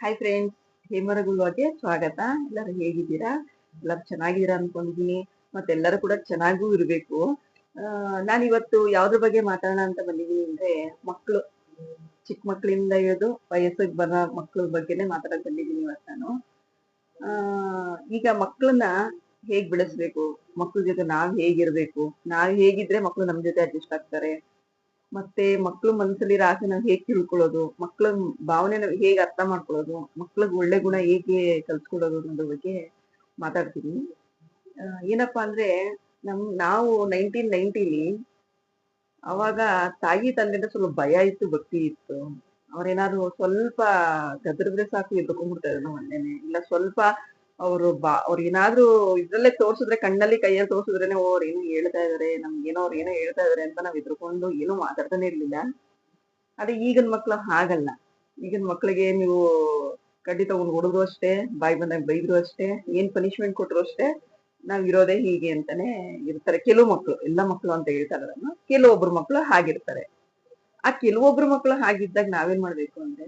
Hi friends ಹೇಮರಗುಲ್ವಾಗೆ ಸ್ವಾಗತ. ಎಲ್ಲರೂ ಹೇಗಿದ್ದೀರಾ? ಎಲ್ಲರೂ ಚೆನ್ನಾಗಿದ್ದೀರಾ ಅನ್ಕೊಂಡಿದೀನಿ ಮತ್ತೆಲ್ಲರೂ ಕೂಡ ಚೆನ್ನಾಗೂ ಇರಬೇಕು. ನಾನು ಇವತ್ತು ಯಾವ್ದ್ರ ಬಗ್ಗೆ ಮಾತಾಡೋಣ ಅಂತ ಬಂದಿದ್ದೀನಿ ಅಂದ್ರೆ ಮಕ್ಕಳು ಚಿಕ್ಕ ಮಕ್ಕಳಿಂದ ಇರೋದು ವಯಸ್ಸಿಗೆ ಬರೋ ಮಕ್ಕಳ ಬಗ್ಗೆನೇ ಮಾತಾಡಕ್ ಬಂದಿದ್ದೀನಿ ಇವತ್ತು ನಾನು. ಈಗ ಮಕ್ಕಳನ್ನ ಹೇಗ್ ಬೆಳೆಸ್ಬೇಕು? ಮಕ್ಕಳ ಜೊತೆ ನಾವ್ ಹೇಗಿರ್ಬೇಕು? ನಾವ್ ಹೇಗಿದ್ರೆ ಮಕ್ಕಳು ನಮ್ ಜೊತೆ ಅಡ್ಜಸ್ಟ್ ಆಗ್ತಾರೆ? ಮತ್ತೆ ಮಕ್ಳು ಮನಸ್ಸಲ್ಲಿ ನಾವ್ ಹೇಗ್ ತಿಳ್ಕೊಳ್ಳೋದು, ಮಕ್ಳ ಭಾವನೆನ ಹೇಗ್ ಅರ್ಥ ಮಾಡ್ಕೊಳ್ಳೋದು, ಮಕ್ಳಿಗೆ ಒಳ್ಳೆ ಗುಣ ಹೇಗೆ ಕಲ್ಸ್ಕೊಡೋದು ಅನ್ನೋದ್ರ ಬಗ್ಗೆ ಮಾತಾಡ್ತೀನಿ. ಏನಪ್ಪಾ ಅಂದ್ರೆ ನಮ್, ನಾವು ನೈನ್ಟೀನ್ ನೈನ್ಟೀಲಿ ಅವಾಗ ತಾಯಿ ತಂದೆಯಿಂದ ಸ್ವಲ್ಪ ಭಯ ಇತ್ತು, ಭಕ್ತಿ ಇತ್ತು. ಅವ್ರೇನಾದ್ರು ಸ್ವಲ್ಪ ಗದರಿದ್ರೆ ಸಾಕು ಎದ್ಕೊಂಡ್ಬಿಡ್ತಾರೆ ನಮ್ಮ ಮನೇನೆ ಇಲ್ಲ ಸ್ವಲ್ಪ ಅವರು ಬಾ, ಅವ್ರ ಏನಾದ್ರೂ ಇದ್ರಲ್ಲೇ ತೋರ್ಸಿದ್ರೆ ಕಣ್ಣಲ್ಲಿ ಕೈಯಲ್ಲಿ ತೋರ್ಸಿದ್ರೇನೆ ಅವ್ರು ಏನು ಹೇಳ್ತಾ ಇದಾರೆ ಏನೋ ಅವ್ರು ಏನೋ ಹೇಳ್ತಾ ಇದಾರೆ ಅಂತ ನಾವ್ ಎದ್ರುಕೊಂಡು ಏನು ಮಾತಾಡ್ತಾನೆ ಇರ್ಲಿಲ್ಲ. ಅದೇ ಈಗಿನ ಮಕ್ಳು ಹಾಗಲ್ಲ. ಈಗಿನ ಮಕ್ಳಿಗೆ ನೀವು ಕಡ್ಡಿ ತಗೊಂಡ್ ಹೊಡೆದ್ರು ಅಷ್ಟೇ, ಬಾಯಿ ಬಂದಾಗ ಬೈದ್ರು ಅಷ್ಟೇ, ಏನ್ ಪನಿಷ್ಮೆಂಟ್ ಕೊಟ್ರು ಅಷ್ಟೇ, ನಾವ್ ಇರೋದೇ ಹೀಗೆ ಅಂತಾನೆ ಇರ್ತಾರೆ. ಕೆಲವು ಮಕ್ಳು, ಎಲ್ಲ ಮಕ್ಳು ಅಂತ ಹೇಳ್ತಾರೆ ಅದನ್ನ ಕೆಲವೊಬ್ರು ಮಕ್ಳು ಹಾಗಿರ್ತಾರೆ. ಆ ಕೆಲವೊಬ್ರು ಮಕ್ಳು ಹಾಗಿದ್ದಾಗ ನಾವೇನ್ ಮಾಡ್ಬೇಕು ಅಂದ್ರೆ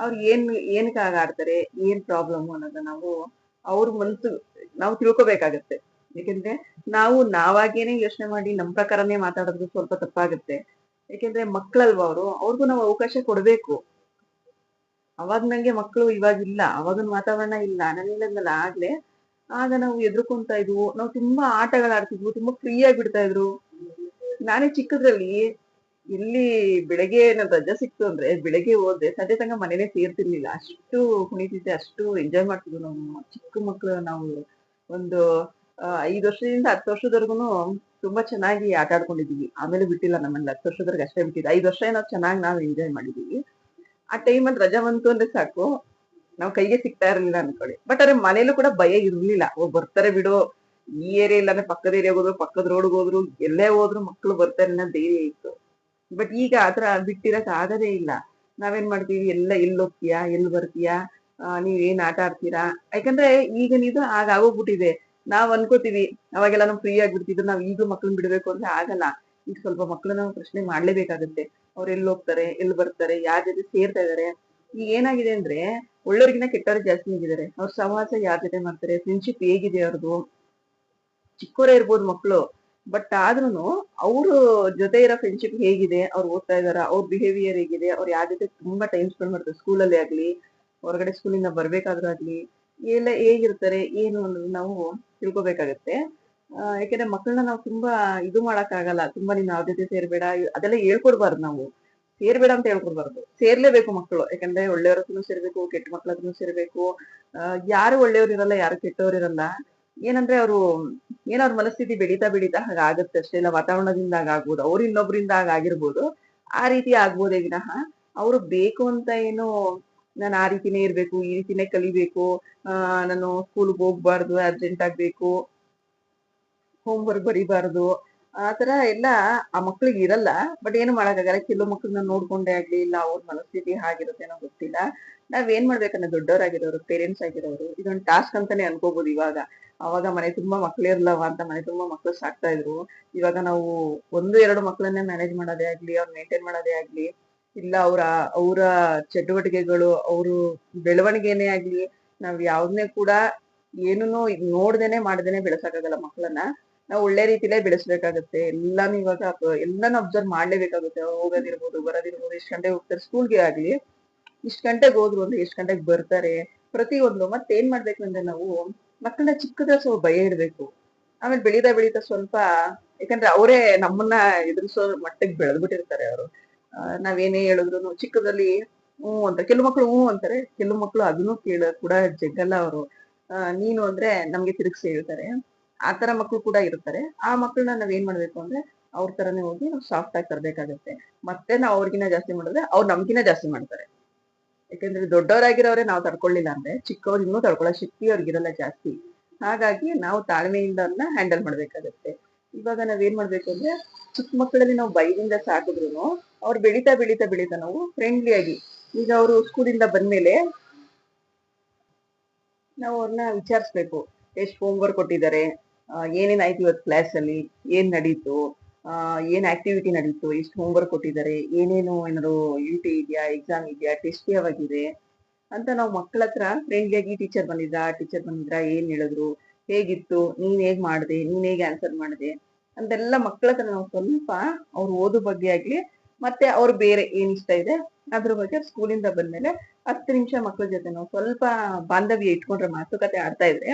ಅವ್ರು ಏನ್ ಏನಕ್ಕೆ ಹಾಗೆ ಆಡ್ತಾರೆ, ಏನ್ ಪ್ರಾಬ್ಲಮ್ ಅನ್ನೋದನ್ನ ನಾವು ಅವ್ರ ಮನ್ಸು ನಾವು ತಿಳ್ಕೊಬೇಕಾಗತ್ತೆ. ಯಾಕೆಂದ್ರೆ ನಾವು ನಾವಾಗೇನೆ ಯೋಚನೆ ಮಾಡಿ ನಮ್ ಪ್ರಕಾರನೇ ಮಾತಾಡೋದು ಸ್ವಲ್ಪ ತಪ್ಪಾಗುತ್ತೆ. ಯಾಕೆಂದ್ರೆ ಮಕ್ಳಲ್ವಾ ಅವರು? ಅವ್ರಿಗೂ ನಾವು ಅವಕಾಶ ಕೊಡ್ಬೇಕು. ಅವಾಗ ನಂಗೆ ಮಕ್ಕಳು ಇವಾಗಿಲ್ಲ ಅವಾಗಿನ ವಾತಾವರಣ ಇಲ್ಲ. ನನ್ನಿಲ್ಲ ಆಗ್ಲೇ. ಆಗ ನಾವು ಎದ್ರುಕೊಂತ ಇದ್ವು. ನಾವು ತುಂಬಾ ಆಟಗಳಾಡ್ತಿದ್ವು ತುಂಬಾ ಫ್ರೀ ಆಗಿ ಬಿಡ್ತಾ ಇದ್ರು. ನಾನೇ ಚಿಕ್ಕದ್ರಲ್ಲಿ ಇಲ್ಲಿ ಬೆಳಗ್ಗೆ ನಾನು ರಜಾ ಸಿಕ್ತು ಅಂದ್ರೆ ಬೆಳಗ್ಗೆ ಹೋದ್ರೆ ಸಂಜೆ ತನಕ ಮನೇಲೆ ಸೇರ್ತಿರ್ಲಿಲ್ಲ ಅಷ್ಟು ಕುಣಿತಿದ್ದೆ ಅಷ್ಟು ಎಂಜಾಯ್ ಮಾಡ್ತಿದ್ವಿ ನಾವು. ಚಿಕ್ಕ ಮಕ್ಳು ನಾವು ಒಂದು ಐದು ವರ್ಷದಿಂದ ಹತ್ತು ವರ್ಷದವರೆಗೂ ತುಂಬಾ ಚೆನ್ನಾಗಿ ಆಟ ಆಡ್ಕೊಂಡಿದೀವಿ. ಆಮೇಲೆ ಬಿಟ್ಟಿಲ್ಲ ನಮ್ಮನ್ನ ಹತ್ತು ವರ್ಷದವರೆಗೆ ಅಷ್ಟೇ ಬಿಟ್ಟಿದ್ದೆ. ಐದು ವರ್ಷ ಏನೋ ಚೆನ್ನಾಗಿ ನಾವು ಎಂಜಾಯ್ ಮಾಡಿದೀವಿ. ಆ ಟೈಮಲ್ಲಿ ರಜಾ ಬಂತು ಅಂದ್ರೆ ಸಾಕು. ನಾವ್ ಕೈಗೆ ಸಿಗ್ತಾ ಇರ್ಲಿಲ್ಲ ಅನ್ಕೊಳ್ಳಿ. ಬಟ್ ಆದ್ರೆ ಮನೇಲೂ ಕೂಡ ಭಯ ಇರ್ಲಿಲ್ಲ. ಓ, ಬರ್ತಾರೆ ಬಿಡು. ಈ ಏರಿಯಾ ಇಲ್ಲಾಂದ್ರೆ ಪಕ್ಕದ ಏರಿಯಾಗ ಹೋದ್ರು, ಪಕ್ಕದ ರೋಡ್ಗೆ ಹೋದ್ರು, ಎಲ್ಲೇ ಹೋದ್ರು ಮಕ್ಳು ಬರ್ತಾರೆ ಅನ್ನೋ ಧೈರ್ಯ ಇತ್ತು. ಬಟ್ ಈಗ ಆತರ ಬಿಟ್ಟಿರಕ್ ಆಗದೇ ಇಲ್ಲ. ನಾವೇನ್ ಮಾಡ್ತೀವಿ? ಎಲ್ಲ ಎಲ್ಲಿ ಹೋಗ್ತೀಯಾ? ಎಲ್ಲಿ ಬರ್ತೀಯಾ? ನೀವ್ ಏನ್ ಆಟ ಆಡ್ತೀರಾ? ಯಾಕಂದ್ರೆ ಇದು ಆಗ ಆಗೋಗ್ಬಿಟ್ಟಿದೆ. ನಾವ್ ಅನ್ಕೋತೀವಿ ಅವಾಗೆಲ್ಲ ನಾವು ಫ್ರೀ ಆಗ್ಬಿಡ್ತಿದ್ರು, ನಾವ್ ಈಗ ಮಕ್ಳನ್ನ ಬಿಡ್ಬೇಕು ಅಂದ್ರೆ ಆಗಲ್ಲ. ಈಗ ಸ್ವಲ್ಪ ಮಕ್ಳನ್ನ ಪ್ರಶ್ನೆ ಮಾಡ್ಲೇಬೇಕಾಗುತ್ತೆ. ಅವ್ರು ಎಲ್ಲಿ ಹೋಗ್ತಾರೆ, ಎಲ್ಲಿ ಬರ್ತಾರೆ, ಯಾರ ಜೊತೆ ಸೇರ್ತಾ ಇದಾರೆ? ಈಗ ಏನಾಗಿದೆ ಅಂದ್ರೆ ಒಳ್ಳೆಯವ್ರಿಗಿನ ಕೆಟ್ಟವ್ರು ಜಾಸ್ತಿ ಆಗಿದ್ದಾರೆ. ಅವ್ರ ಸಹವಾಸ ಯಾರ ಜೊತೆ ಮಾಡ್ತಾರೆ? ಫ್ರೆಂಡ್ಶಿಪ್ ಹೇಗಿದೆ ಅವ್ರದ್ದು ಚಿಕ್ಕವರೇ ಇರ್ಬೋದು ಮಕ್ಕಳು ಬಟ್ ಆದ್ರೂನು ಅವ್ರ ಜೊತೆ ಇರೋ ಫ್ರೆಂಡ್ಶಿಪ್ ಹೇಗಿದೆ, ಅವ್ರು ಓದ್ತಾ ಇದಾರ, ಅವ್ರ ಬಿಹೇವಿಯರ್ ಹೇಗಿದೆ, ಅವ್ರು ಯಾವ ಜೊತೆ ತುಂಬಾ ಟೈಮ್ ಸ್ಪೆಂಡ್ ಮಾಡ್ತಾರೆ ಸ್ಕೂಲಲ್ಲಿ ಆಗ್ಲಿ, ಹೊರಗಡೆ ಸ್ಕೂಲಿಂದ ಬರ್ಬೇಕಾದ್ರೂ ಆಗ್ಲಿ, ಎಲ್ಲ ಹೇಗಿರ್ತಾರೆ, ಏನು ಅನ್ನೋದು ನಾವು ತಿಳ್ಕೊಬೇಕಾಗತ್ತೆ. ಯಾಕೆಂದ್ರೆ ಮಕ್ಕಳನ್ನ ನಾವು ತುಂಬಾ ಇದು ಮಾಡಕ್ ಆಗಲ್ಲ ತುಂಬಾ ನೀನ್ ಜೊತೆ ಸೇರ್ಬೇಡ ಅದೆಲ್ಲ ಹೇಳ್ಕೊಡ್ಬಾರ್ದು ನಾವು. ಸೇರ್ಬೇಡ ಅಂತ ಹೇಳ್ಕೊಡ್ಬಾರ್ದು. ಸೇರ್ಲೇಬೇಕು ಮಕ್ಕಳು, ಯಾಕಂದ್ರೆ ಒಳ್ಳೆಯವ್ರ ಹತ್ರನೂ ಸೇರ್ಬೇಕು, ಕೆಟ್ಟ ಮಕ್ಳ ಹತ್ರನೂ ಸೇರ್ಬೇಕು ಯಾರು ಒಳ್ಳೆಯವ್ರು ಇರಲ್ಲ, ಯಾರು ಕೆಟ್ಟವ್ರು ಇರಲ್ಲ. ಏನಂದ್ರೆ ಅವರು ಏನೋ ಅವ್ರ ಮನಸ್ಥಿತಿ ಬೆಳೀತಾ ಬೆಳೀತಾ ಹಾಗಾಗತ್ತೆ ಅಷ್ಟೇ, ಇಲ್ಲ ವಾತಾವರಣದಿಂದ ಹಾಗಾಗ್ಬೋದು, ಅವ್ರ ಇನ್ನೊಬ್ರಿಂದ ಹಾಗಾಗಿರ್ಬೋದು, ಆ ರೀತಿ ಆಗ್ಬೋದೇ ವಿನಃ ಅವರು ಬೇಕು ಅಂತ ಏನು ನಾನು ಆ ರೀತಿನೇ ಇರ್ಬೇಕು, ಈ ರೀತಿನೇ ಕಲಿಬೇಕು ನಾನು ಸ್ಕೂಲ್ಗೆ ಹೋಗ್ಬಾರ್ದು ಅರ್ಜೆಂಟ್ ಆಗ್ಬೇಕು ಹೋಮ್ವರ್ಕ್ ಬರಿಬಾರ್ದು ಆ ತರ ಎಲ್ಲ ಆ ಮಕ್ಳಿಗೆ ಇರಲ್ಲ. ಬಟ್ ಏನು ಮಾಡಕ್ಕಾಗಲ್ಲ. ಕೆಲವು ಮಕ್ಳನ್ನ ನೋಡ್ಕೊಂಡೇ ಆಗ್ಲಿ, ಇಲ್ಲ ಅವ್ರ ಮನಸ್ಥಿತಿ ಹಾಗಿರುತ್ತೇನೋ ಗೊತ್ತಿಲ್ಲ. ನಾವ್ ಏನ್ ಮಾಡ್ಬೇಕಂದ್ರೆ ದೊಡ್ಡವರಾಗಿರೋರು ಪೇರೆಂಟ್ಸ್ ಆಗಿರೋರು, ಇದೊಂದು ಟಾಸ್ಕ್ ಅಂತಾನೆ ಅನ್ಕೋಬಹುದು ಇವಾಗ. ಅವಾಗ ಮನೆ ತುಂಬಾ ಮಕ್ಳಿರ್ಲವ ಅಂತ ಮನೆ ತುಂಬಾ ಮಕ್ಳು ಸಾಕ್ತಾ ಇದ್ರು. ಇವಾಗ ನಾವು ಒಂದು, ಎರಡು ಮಕ್ಳನ್ನೇ ಮ್ಯಾನೇಜ್ ಮಾಡೋದೇ ಆಗ್ಲಿ, ಅವ್ರ ಮೇಂಟೈನ್ ಮಾಡೋದೇ ಆಗ್ಲಿ, ಇಲ್ಲ ಅವ್ರ, ಅವರ ಚಟುವಟಿಕೆಗಳು, ಅವರು ಬೆಳವಣಿಗೆನೇ ಆಗ್ಲಿ, ನಾವ್ ಯಾವ್ದನ್ನೇ ಕೂಡ ಏನೂ ನೋಡ್ದೇನೆ ಮಾಡ್ದೇನೆ ಬೆಳೆಸಕ್ಕಾಗಲ್ಲ ಮಕ್ಳನ್ನ. ನಾವು ಒಳ್ಳೆ ರೀತಿಲೇ ಬೆಳೆಸ್ಬೇಕಾಗತ್ತೆ. ಎಲ್ಲಾನು ಇವಾಗ ಎಲ್ಲಾನು ಅಬ್ಸರ್ವ್ ಮಾಡ್ಲೇಬೇಕಾಗುತ್ತೆ. ಹೋಗೋದಿರ್ಬೋದು, ಬರೋದಿರ್ಬೋದು ಎಷ್ಟ್ ಗಂಟೆಗೆ ಹೋಗ್ತಾರೆ ಸ್ಕೂಲ್ಗೆ ಆಗ್ಲಿ. ಇಷ್ಟ್ ಗಂಟೆಗೆ ಹೋದ್ರು ಅಂದ್ರೆ ಎಷ್ಟ್ ಗಂಟೆಗೆ ಬರ್ತಾರೆ. ಪ್ರತಿಯೊಂದು ಮತ್ತೆ ಏನ್ ಮಾಡ್ಬೇಕು ಅಂದ್ರೆ ನಾವು ಮಕ್ಕಳನ್ನ ಚಿಕ್ಕದ ಸ್ವಲ್ಪ ಭಯ ಇರ್ಬೇಕು. ಆಮೇಲೆ ಬೆಳೀತಾ ಬೆಳೀತಾ ಸ್ವಲ್ಪ, ಯಾಕಂದ್ರೆ ಅವರೇ ನಮ್ಮನ್ನ ಎದುರಿಸೋ ಮಟ್ಟಕ್ಕೆ ಬೆಳೆದ್ಬಿಟ್ಟಿರ್ತಾರೆ ಅವರು. ನಾವೇನೇ ಹೇಳಿದ್ರು ಚಿಕ್ಕದಲ್ಲಿ ಹ್ಞೂ ಅಂತ, ಕೆಲವು ಮಕ್ಳು ಹ್ಞೂ ಅಂತಾರೆ. ಕೆಲವು ಮಕ್ಳು ಅದನ್ನು ಕೇಳ ಕೂಡ ಜಗ್ಗಲ್ಲ ಅವರು. ನೀನು ಅಂದ್ರೆ ನಮ್ಗೆ ತಿರುಗಿಸಿ ಹೇಳ್ತಾರೆ. ಆ ತರ ಮಕ್ಳು ಕೂಡ ಇರ್ತಾರೆ. ಆ ಮಕ್ಕಳನ್ನ ನಾವ್ ಏನ್ ಮಾಡ್ಬೇಕು ಅಂದ್ರೆ ಅವ್ರ ತರನೇ ಹೋಗಿ ನಾವು ಸಾಫ್ಟ್ ಆಗಿ ತರ್ಬೇಕಾಗತ್ತೆ. ಮತ್ತೆ ನಾವು ಅವ್ರಿಗಿನ ಜಾಸ್ತಿ ಮಾಡಿದ್ರೆ ಅವ್ರು ನಮ್ಗಿನ ಜಾಸ್ತಿ ಮಾಡ್ತಾರೆ. ಯಾಕಂದ್ರೆ ದೊಡ್ಡವರಾಗಿರೋರೆ ನಾವು ತಡ್ಕೊಳ್ಳಿಲ್ಲ ಅಂದ್ರೆ ಚಿಕ್ಕವ್ರು ಇನ್ನೂ ತಡ್ಕೊಳ್ಳೋ ಶಕ್ತಿ ಅವ್ರಿಗಿರಲ್ಲ ಜಾಸ್ತಿ. ಹಾಗಾಗಿ ನಾವು ತಾಳ್ಮೆಯಿಂದ ಅದನ್ನ ಹ್ಯಾಂಡಲ್ ಮಾಡ್ಬೇಕಾಗತ್ತೆ. ಇವಾಗ ನಾವ್ ಏನ್ ಮಾಡ್ಬೇಕು ಅಂದ್ರೆ ಚಿಕ್ಕ ಮಕ್ಕಳಲ್ಲಿ ನಾವು ಬೈದಿಂದ ಸಾಕಿದ್ರು ಅವ್ರು ಬೆಳೀತಾ ಬೆಳೀತಾ ಬೆಳೀತಾ ನಾವು ಫ್ರೆಂಡ್ಲಿ ಆಗಿ ಈಗ ಅವರು ಸ್ಕೂಲಿಂದ ಬಂದ್ಮೇಲೆ ನಾವು ಅವ್ರನ್ನ ವಿಚಾರಿಸ್ಬೇಕು. ಎಷ್ಟು ಹೋಮ್ವರ್ಕ್ ಕೊಟ್ಟಿದ್ದಾರೆ? ಆ, ಏನೇನಾಯ್ತು ಇವತ್ತು ಕ್ಲಾಸ್ ಅಲ್ಲಿ? ಏನ್ ನಡೀತು? ಏನ್ ಆಕ್ಟಿವಿಟಿ ನಡೀತು? ಎಷ್ಟು ಹೋಮ್ವರ್ಕ್ ಕೊಟ್ಟಿದ್ದಾರೆ? ಏನೇನು ಏನಾದ್ರು ಯು ಟಿ ಇದೆಯಾ? ಎಕ್ಸಾಮ್ ಇದೆಯಾ? ಟೆಸ್ಟ್ ಯಾವಾಗಿದೆ? ಅಂತ ನಾವು ಮಕ್ಕಳ ಹತ್ರ ಫ್ರೆಂಡ್ಲಿಯಾಗಿ ಟೀಚರ್ ಬಂದಿದ್ರಾ ಟೀಚರ್ ಬಂದಿದ್ರಾ, ಏನ್ ಹೇಳಿದ್ರು? ಹೇಗಿತ್ತು? ನೀನ್ ಹೇಗ್ ಮಾಡ್ದೆ? ನೀನ್ ಹೇಗ್ ಆನ್ಸರ್ ಮಾಡ್ದೆ? ಅಂತೆಲ್ಲ ಮಕ್ಕಳ ಹತ್ರ ನಾವು ಸ್ವಲ್ಪ ಅವ್ರ ಓದು ಬಗ್ಗೆ ಆಗ್ಲಿ, ಮತ್ತೆ ಅವ್ರು ಬೇರೆ ಏನ್ ಇಷ್ಟ ಇದೆ, ಅದ್ರ ಬಗ್ಗೆ ಸ್ಕೂಲಿಂದ ಬಂದ್ಮೇಲೆ ಹತ್ತು ನಿಮಿಷ ಮಕ್ಕಳ ಜೊತೆ ನಾವು ಸ್ವಲ್ಪ ಬಾಂಧವ್ಯ ಇಟ್ಕೊಂಡ್ರೆ ಮಾತುಕತೆ ಆಡ್ತಾ ಇದ್ರೆ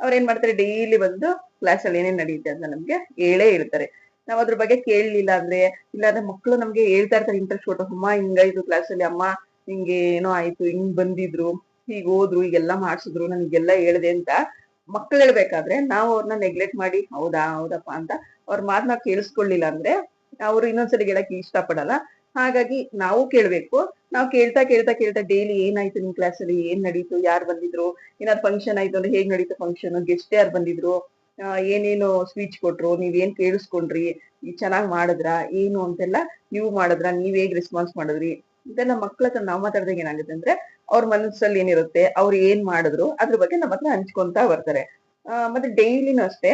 ಅವ್ರ ಏನ್ ಮಾಡ್ತಾರೆ ಡೈಲಿ ಬಂದು ಕ್ಲಾಸ್ ಅಲ್ಲಿ ಏನೇನ್ ನಡೆಯುತ್ತೆ ಅಂತ ನಮ್ಗೆ ಹೇಳೇ ಹೇಳ್ತಾರೆ ನಾವ್ ಅದ್ರ ಬಗ್ಗೆ ಕೇಳಲಿಲ್ಲ ಅಂದ್ರೆ, ಇಲ್ಲಾಂದ್ರೆ ಮಕ್ಕಳು ನಮ್ಗೆ ಹೇಳ್ತಾ ಇರ್ತಾರೆ ಇಂಟ್ರೆಸ್ಟ್ ಕೊಟ್ಟು ಅಮ್ಮ ಹಿಂಗಾಯ್ತು ಕ್ಲಾಸ್ ಅಲ್ಲಿ, ಅಮ್ಮ ಹಿಂಗೆ ಏನೋ ಆಯ್ತು, ಹಿಂಗ್ ಬಂದಿದ್ರು, ಹೀಗ್ ಹೋದ್ರು ಈಗೆಲ್ಲ ಮಾಡ್ಸಿದ್ರು, ನನ್ಗೆಲ್ಲ ಹೇಳ್ದೆ ಅಂತ ಮಕ್ಳು ಹೇಳ್ಬೇಕಾದ್ರೆ ನಾವು ಅವ್ರನ್ನ ನೆಗ್ಲೆಕ್ಟ್ ಮಾಡಿ, ಹೌದಾ, ಹೌದಪ್ಪ ಅಂತ ಅವ್ರ ಮಾತ್ನ ಕೇಳಿಸ್ಕೊಳ್ಲಿಲ್ಲ ಅಂದ್ರೆ, ಅವ್ರು ಇನ್ನೊಂದ್ಸರಿ ಹೇಳಕ್ ಇಷ್ಟ ಪಡಲ್ಲ ಹಾಗಾಗಿ ನಾವು ಕೇಳ್ಬೇಕು. ನಾವು ಕೇಳ್ತಾ ಕೇಳ್ತಾ ಕೇಳ್ತಾ ಡೈಲಿ ಏನಾಯ್ತು ನಿಮ್ ಕ್ಲಾಸ್ ಅಲ್ಲಿ? ಏನ್ ನಡೀತು? ಯಾರು ಬಂದಿದ್ರು? ಏನಾದ್ರು ಫಂಕ್ಷನ್ ಆಯ್ತು ಅಂದ್ರೆ ಹೇಗ್ ನಡೀತು ಫಂಕ್ಷನ್ ಗೆಸ್ಟ್ ಯಾರು ಬಂದಿದ್ರು? ಏನೇನು ಸ್ಪೀಚ್ ಕೊಟ್ರು? ನೀವೇನ್ ಕೇಳಿಸ್ಕೊಂಡ್ರಿ? ಚೆನ್ನಾಗ್ ಮಾಡಿದ್ರ? ಏನು ಅಂತೆಲ್ಲ ನೀವು ಮಾಡಿದ್ರ? ನೀವ್ ಹೇಗ್ ರೆಸ್ಪಾನ್ಸ್ ಮಾಡಿದ್ರಿ? ಇದೆಲ್ಲ ಮಕ್ಳ ಹತ್ರ ನಾವ್ ಮಾತಾಡ್ದಾಗ ಏನಾಗುತ್ತೆ ಅಂದ್ರೆ ಅವ್ರ ಮನಸ್ಸಲ್ಲಿ ಏನಿರುತ್ತೆ, ಅವ್ರು ಏನ್ ಮಾಡಿದ್ರು, ಅದ್ರ ಬಗ್ಗೆ ನಮ್ಮ ಹತ್ರ ಹಂಚ್ಕೊಂತ ಬರ್ತಾರೆ. ಮತ್ತೆ ಡೈಲಿನೂ ಅಷ್ಟೇ.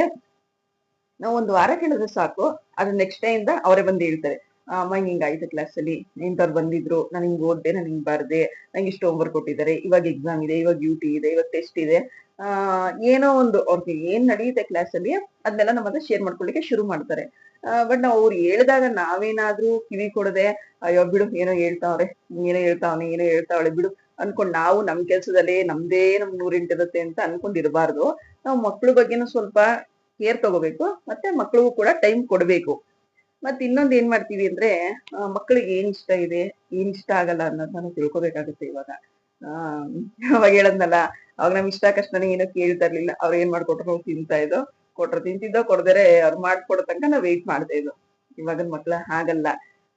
ನಾವು ಒಂದು ವಾರ ಕೇಳಿದ್ರೆ ಸಾಕು ಅದ್ರ ನೆಕ್ಸ್ಟ್ ಡೇ ಇಂದ ಅವರೇ ಬಂದು ಹೇಳ್ತಾರೆ. ಅಮ್ಮ ಹಿಂಗ್ ಆಯ್ತು ಕ್ಲಾಸ್ ಅಲ್ಲಿ. ಇಂಥವ್ರು ಬಂದಿದ್ರು, ನಾನು ಹಿಂಗ್ ಓದ್ದೆ, ನಾನು ಹಿಂಗ್ ಬರ್ದೆ, ನಂಗೆ ಇಷ್ಟು ಹೋಮ್ವರ್ಕ್ ಕೊಟ್ಟಿದ್ದಾರೆ, ಇವಾಗ ಎಕ್ಸಾಮ್ ಇದೆ, ಇವಾಗ ಡ್ಯೂಟಿ ಇದೆ, ಇವಾಗ ಟೆಸ್ಟ್ ಇದೆ. ಏನೋ ಒಂದು ಅವ್ರಿಗೆ ಏನ್ ನಡೆಯುತ್ತೆ ಕ್ಲಾಸ್ ಅಲ್ಲಿ, ಅದನ್ನೆಲ್ಲ ನಮ್ಮ ಹತ್ರ ಶೇರ್ ಮಾಡ್ಕೊಳ್ಳಿಕ್ಕೆ ಶುರು ಮಾಡ್ತಾರೆ. ಬಟ್ ನಾವು ಅವ್ರು ಹೇಳಿದಾಗ ನಾವೇನಾದ್ರೂ ಕಿವಿ ಕೊಡದೆ, ಅಯ್ಯೋ ಬಿಡು, ಏನೋ ಹೇಳ್ತಾವ್ರೆ, ಏನೋ ಹೇಳ್ತಾವನೆ, ಏನೋ ಹೇಳ್ತಾವಳೆ ಬಿಡು ಅನ್ಕೊಂಡ್ ನಾವು ನಮ್ ಕೆಲ್ಸದಲ್ಲಿ ನಮ್ದೇ ನಮ್ ನೂರಿಂಟಿರುತ್ತೆ ಅಂತ ಅನ್ಕೊಂಡಿರ್ಬಾರ್ದು. ನಾವು ಮಕ್ಳ ಬಗ್ಗೆನೂ ಸ್ವಲ್ಪ ಕೇರ್ ತಗೋಬೇಕು, ಮತ್ತೆ ಮಕ್ಳಿಗೂ ಕೂಡ ಟೈಮ್ ಕೊಡ್ಬೇಕು. ಮತ್ತೆ ಇನ್ನೊಂದ್ ಏನ್ ಮಾಡ್ತೀವಿ ಅಂದ್ರೆ ಆ, ಮಕ್ಳಿಗೆ ಏನ್ ಇಷ್ಟ ಇದೆ ಏನ್ ಇಷ್ಟ ಆಗಲ್ಲ ಅನ್ನೋದನ್ನ ತಿಳ್ಕೊಬೇಕಾಗುತ್ತೆ ಇವಾಗ. ಆ ಅವಾಗ ಹೇಳದ್ನಲ್ಲ ಅವಾಗ ನಮ್ ಇಷ್ಟ ಕಷ್ಟ ಏನೋ ಕೇಳ್ತಾ ಇರ್ಲಿಲ್ಲ. ಅವ್ರ ಏನ್ ಮಾಡ್ಕೊಟ್ರು ನಾವು ತಿಂತಾ ಇದ್ದೋ ಕೊಟ್ರು ತಿಂತಿದ್ದೋ ಕೊಡ್ದರೆ ಅವ್ರು ಮಾಡ್ಕೊಡೋ ತನಕ ನಾವ್ ವೆಯ್ಟ್ ಮಾಡ್ತಾ ಇದ್ದೋ. ಇವಾಗನ್ ಮಕ್ಳ ಹಾಗಲ್ಲ.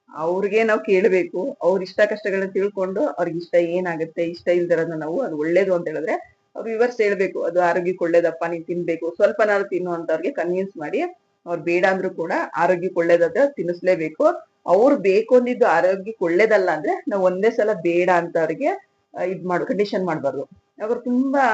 ಅವ್ರಿಗೆ ನಾವು ಕೇಳ್ಬೇಕು ಅವ್ರ ಇಷ್ಟ ಕಷ್ಟಗಳನ್ನ ತಿಳ್ಕೊಂಡು ಅವ್ರಿಗೆ ಇಷ್ಟ ಏನಾಗುತ್ತೆ ಇಷ್ಟ ಇಲ್ದಿರೋದನ್ನ ನಾವು ಅದು ಒಳ್ಳೇದು ಅಂತ ಹೇಳಿದ್ರೆ ಅವ್ರು ವಿವರ್ಸ್ ಹೇಳ್ಬೇಕು. ಅದು ಆರೋಗ್ಯಕ್ಕೆ ಒಳ್ಳೇದಪ್ಪ ನೀನ್ ತಿನ್ಬೇಕು. ಸ್ವಲ್ಪನಾದ್ರು ತಿನ್ನು ಅಂತ ಅವ್ರಿಗೆ ಕನ್ವಿನ್ಸ್ ಮಾಡಿ ಅವ್ರು ಬೇಡ ಅಂದ್ರು ಕೂಡ ಆರೋಗ್ಯಕ್ಕೆ ಒಳ್ಳೇದಾದ್ರೆ ತಿನ್ನಿಸ್ಲೇಬೇಕು. ಅವ್ರು ಬೇಕು ಅಂದಿದ್ದು ಆರೋಗ್ಯಕ್ಕೆ ಒಳ್ಳೇದಲ್ಲ ಅಂದ್ರೆ ನಾವು ಒಂದೇ ಸಲ ಬೇಡ ಅಂತ ಅವ್ರಿಗೆ ಇದ್ ಮಾಡ್ ಕಂಡೀಷನ್ ಮಾಡ್ಬಾರ್ದು. ಅವ್ರು ತುಂಬಾ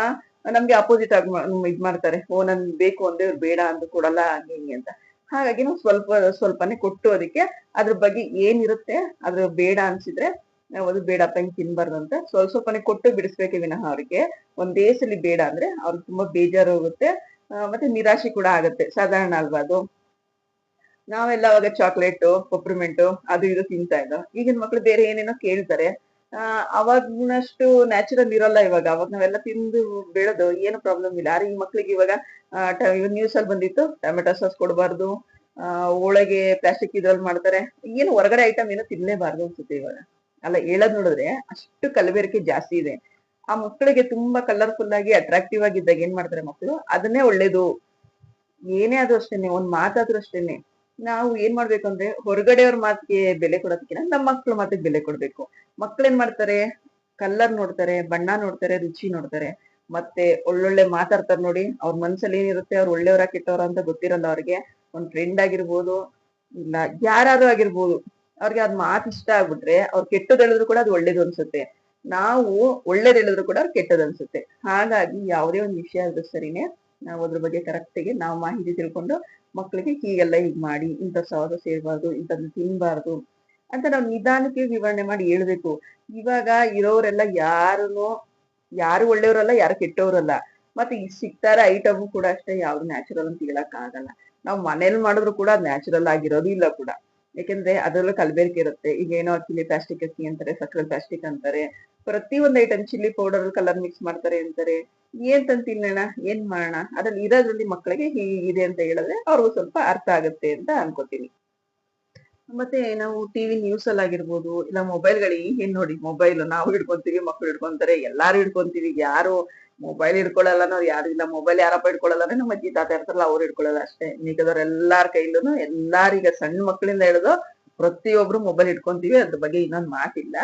ನಮ್ಗೆ ಅಪೋಸಿಟ್ ಆಗಿ ಇದ್ ಮಾಡ್ತಾರೆ. ಓ, ನನ್ ಬೇಕು ಅಂದ್ರೆ ಇವ್ರು ಬೇಡ ಅಂತ ಕೊಡಲ್ಲ ಹಂಗೆ ಅಂತ. ಹಾಗಾಗಿ ನಾವು ಸ್ವಲ್ಪ, ಸ್ವಲ್ಪನೇ ಕೊಟ್ಟು ಅದಕ್ಕೆ ಅದ್ರ ಬಗ್ಗೆ ಏನಿರುತ್ತೆ ಅದ್ರ ಬೇಡ ಅನ್ಸಿದ್ರೆ ನಾವು ಅದು ಬೇಡಪ್ಪ, ಹಿಂಗ್ ತಿನ್ಬಾರ್ದು ಅಂತ ಸ್ವಲ್ಪ ಸ್ವಲ್ಪನೇ ಕೊಟ್ಟು ಬಿಡಿಸ್ಬೇಕು ವಿನಃ ಅವ್ರಿಗೆ. ಒಂದೇ ಸಲ ಬೇಡ ಅಂದ್ರೆ ಅವ್ರಿಗೆ ತುಂಬಾ ಬೇಜಾರು ಹೋಗುತ್ತೆ. ಮತ್ತೆ ನಿರಾಶೆ ಕೂಡ ಆಗುತ್ತೆ, ಸಾಧಾರಣ ಅಲ್ವಾ ಅದು? ನಾವೆಲ್ಲ ಅವಾಗ ಚಾಕ್ಲೇಟ್ ಪೊಪ್ರಿಮೆಂಟು ಅದು ಇದು ತಿಂತಾ ಇದ್ದೋ, ಈಗಿನ ಮಕ್ಳು ಬೇರೆ ಏನೇನೋ ಕೇಳ್ತಾರೆ. ಆ, ಅವಾಗ್ನಷ್ಟು ನ್ಯಾಚುರಲ್ ಇರಲ್ಲ ಇವಾಗ, ಅವಾಗ ನಾವೆಲ್ಲ ತಿಂದು ಬೆಳೆದು ಏನು ಪ್ರಾಬ್ಲಮ್ ಇಲ್ಲ. ಆದ್ರೆ ಈ ಮಕ್ಳಿಗೆ ಇವಾಗ ನ್ಯೂಸ್ ಅಲ್ಲಿ ಬಂದಿತ್ತು, ಟೊಮೆಟೊ ಸಾಸ್ ಕೊಡಬಾರ್ದು ಒಳಗೆ ಪ್ಲಾಸ್ಟಿಕ್ ಇದ್ರಲ್ಲಿ ಮಾಡ್ತಾರೆ. ಏನು ಹೊರಗಡೆ ಐಟಮ್ ಏನೋ ತಿನ್ಲೇಬಾರ್ದು ಅನ್ಸುತ್ತೆ ಇವಾಗ. ಅಲ್ಲ ಹೇಳೋದ್ ನೋಡಿದ್ರೆ ಅಷ್ಟು ಕಲಬೆರಕೆ ಜಾಸ್ತಿ ಇದೆ. ಆ ಮಕ್ಕಳಿಗೆ ತುಂಬಾ ಕಲರ್ಫುಲ್ ಆಗಿ ಅಟ್ರಾಕ್ಟಿವ್ ಆಗಿದ್ದಾಗ ಏನ್ ಮಾಡ್ತಾರೆ ಮಕ್ಕಳು ಅದನ್ನೇ ಒಳ್ಳೇದು. ಏನೇ ಆದ್ರೂ ಅಷ್ಟೇನೆ, ಒಂದ್ ಮಾತಾದ್ರೂ ಅಷ್ಟೇನೆ. ನಾವು ಏನ್ ಮಾಡ್ಬೇಕು ಅಂದ್ರೆ ಹೊರಗಡೆ ಹೊರಗಡೆಯವ್ರ ಮಾತಿಗೆ ಬೆಲೆ ಕೊಡೋದಕ್ಕಿಂತ ನಮ್ಮ ಮಕ್ಳ ಮಾತಿಗೆ ಬೆಲೆ ಕೊಡ್ಬೇಕು. ಮಕ್ಳು ಏನ್ ಮಾಡ್ತಾರೆ? ಕಲರ್ ನೋಡ್ತಾರೆ, ಬಣ್ಣ ನೋಡ್ತಾರೆ, ರುಚಿ ನೋಡ್ತಾರೆ. ಮತ್ತೆ ಒಳ್ಳೊಳ್ಳೆ ಮಾತಾಡ್ತಾರೆ ನೋಡಿ. ಅವ್ರ ಮನ್ಸಲ್ಲಿ ಏನಿರುತ್ತೆ? ಅವ್ರು ಒಳ್ಳೆಯವರ ಕೆಟ್ಟವ್ರ ಅಂತ ಗೊತ್ತಿರಲ್ಲ ಅವ್ರಿಗೆ. ಒಂದ್ ಫ್ರೆಂಡ್ ಆಗಿರ್ಬೋದು, ಇಲ್ಲ, ಯಾರಾದ್ರೂ ಆಗಿರ್ಬೋದು. ಅವ್ರಿಗೆ ಅದ್ ಮಾತು ಇಷ್ಟ ಆಗ್ಬಿಟ್ರೆ ಅವ್ರು ಕೆಟ್ಟದ್ ಹೇಳಿದ್ರು ಕೂಡ ಅದು ಒಳ್ಳೇದು ಅನ್ಸುತ್ತೆ. ನಾವು ಒಳ್ಳೇದೇಳಿದ್ರು ಕೂಡ ಕೆಟ್ಟದ್ ಅನ್ಸುತ್ತೆ ಹಾಗಾಗಿ ಯಾವುದೇ ಒಂದು ವಿಷಯ ಆದ್ರೂ ಸರಿನೇ ನಾವು ಅದ್ರ ಬಗ್ಗೆ ಕರೆಕ್ಟಿಗೆ ನಾವು ಮಾಹಿತಿ ತಿಳ್ಕೊಂಡು ಮಕ್ಕಳಿಗೆ ಹೀಗೆಲ್ಲ ಹೀಗ್ ಮಾಡಿ ಇಂಥ ಸವಾದ ಸೇರ್ಬಾರ್ದು ಇಂಥದ್ದು ತಿನ್ಬಾರ್ದು ಅಂತ ನಾವು ನಿಧಾನಕ್ಕೆ ವಿವರಣೆ ಮಾಡಿ ಹೇಳ್ಬೇಕು. ಇವಾಗ ಇರೋರೆಲ್ಲ ಯಾರುನು, ಯಾರು ಒಳ್ಳೆಯವರಲ್ಲ, ಯಾರು ಕೆಟ್ಟವರಲ್ಲ. ಮತ್ತೆ ಈ ಸಿಗ್ತಾರ ಐಟಮ್ ಕೂಡ ಅಷ್ಟೇ ಯಾವ್ದು ನ್ಯಾಚುರಲ್ ಅಂತ ಹೇಳಕ್ ಆಗಲ್ಲ. ನಾವು ಮನೇಲಿ ಮಾಡಿದ್ರು ಕೂಡ ನ್ಯಾಚುರಲ್ ಆಗಿರೋದು ಇಲ್ಲ ಕೂಡ. ಯಾಕೆಂದ್ರೆ ಅದ್ರಲ್ಲೂ ಕಲಬೆರಕೆ ಇರುತ್ತೆ. ಈಗ ಏನೋ ಚಿಲ್ಲಿ ಪ್ಲಾಸ್ಟಿಕ್ ಅಕ್ಕಿ ಅಂತಾರೆ ಸಕ್ಕರೆ ಪ್ಲಾಸ್ಟಿಕ್ ಅಂತಾರೆ. ಪ್ರತಿ ಒಂದ್ item chilli powder colour mix ಮಾಡ್ತಾರೆ ಅಂತಾರೆ. ಏನ್ ತಂದ್ ತಿನ್ನೋಣ ಏನ್ ಮಾಡೋಣ? ಅದ್ರಲ್ಲಿ ಇರೋದ್ರಲ್ಲಿ ಮಕ್ಕಳಿಗೆ ಹೀಗಿದೆ ಅಂತ ಹೇಳಿದ್ರೆ ಅವ್ರಿಗೂ ಸ್ವಲ್ಪ ಅರ್ಥ ಆಗುತ್ತೆ ಅಂತ ಅನ್ಕೋತೀನಿ. ಮತ್ತೆ ನಾವು ಟಿವಿ ನ್ಯೂಸ್ ಅಲ್ಲಿ ಆಗಿರ್ಬೋದು, ಇಲ್ಲ ಮೊಬೈಲ್ಗಳು ಏನ್ ನೋಡಿ ಮೊಬೈಲ್ ನಾವು ಹಿಡ್ಕೊಂತೀವಿ, ಮಕ್ಳು ಹಿಡ್ಕೊಂತಾರೆ, ಎಲ್ಲಾರು ಹಿಡ್ಕೊಂತೀವಿ, ಯಾರು ಮೊಬೈಲ್ ಹಿಡ್ಕೊಳ್ಳಲ್ಲ ಅನ್ನೋರು ಯಾರು ಇಲ್ಲ ಮೊಬೈಲ್ ಯಾರಪ್ಪ ಹಿಡ್ಕೊಳ್ಳಲ್ಲ ಅಂದ್ರೆ ನಮ್ಮ ಅಜ್ಜಿ ತಾತ ಇರ್ತಾರಲ್ಲ, ಅವ್ರು ಹಿಡ್ಕೊಳ್ಳಲ್ಲ ಅಷ್ಟೇ. ಮಿಕ್ಕದವ್ರ ಎಲ್ಲಾರ ಕೈಲೂನು ಎಲ್ಲಾರೀಗ ಸಣ್ಣ ಮಕ್ಕಳಿಂದ ಹಿಡಿದು ಪ್ರತಿಯೊಬ್ರು ಮೊಬೈಲ್ ಹಿಡ್ಕೊಂತೀವಿ, ಅದ್ರ ಬಗ್ಗೆ ಇನ್ನೊಂದ್ ಮಾತಿಲ್ಲ.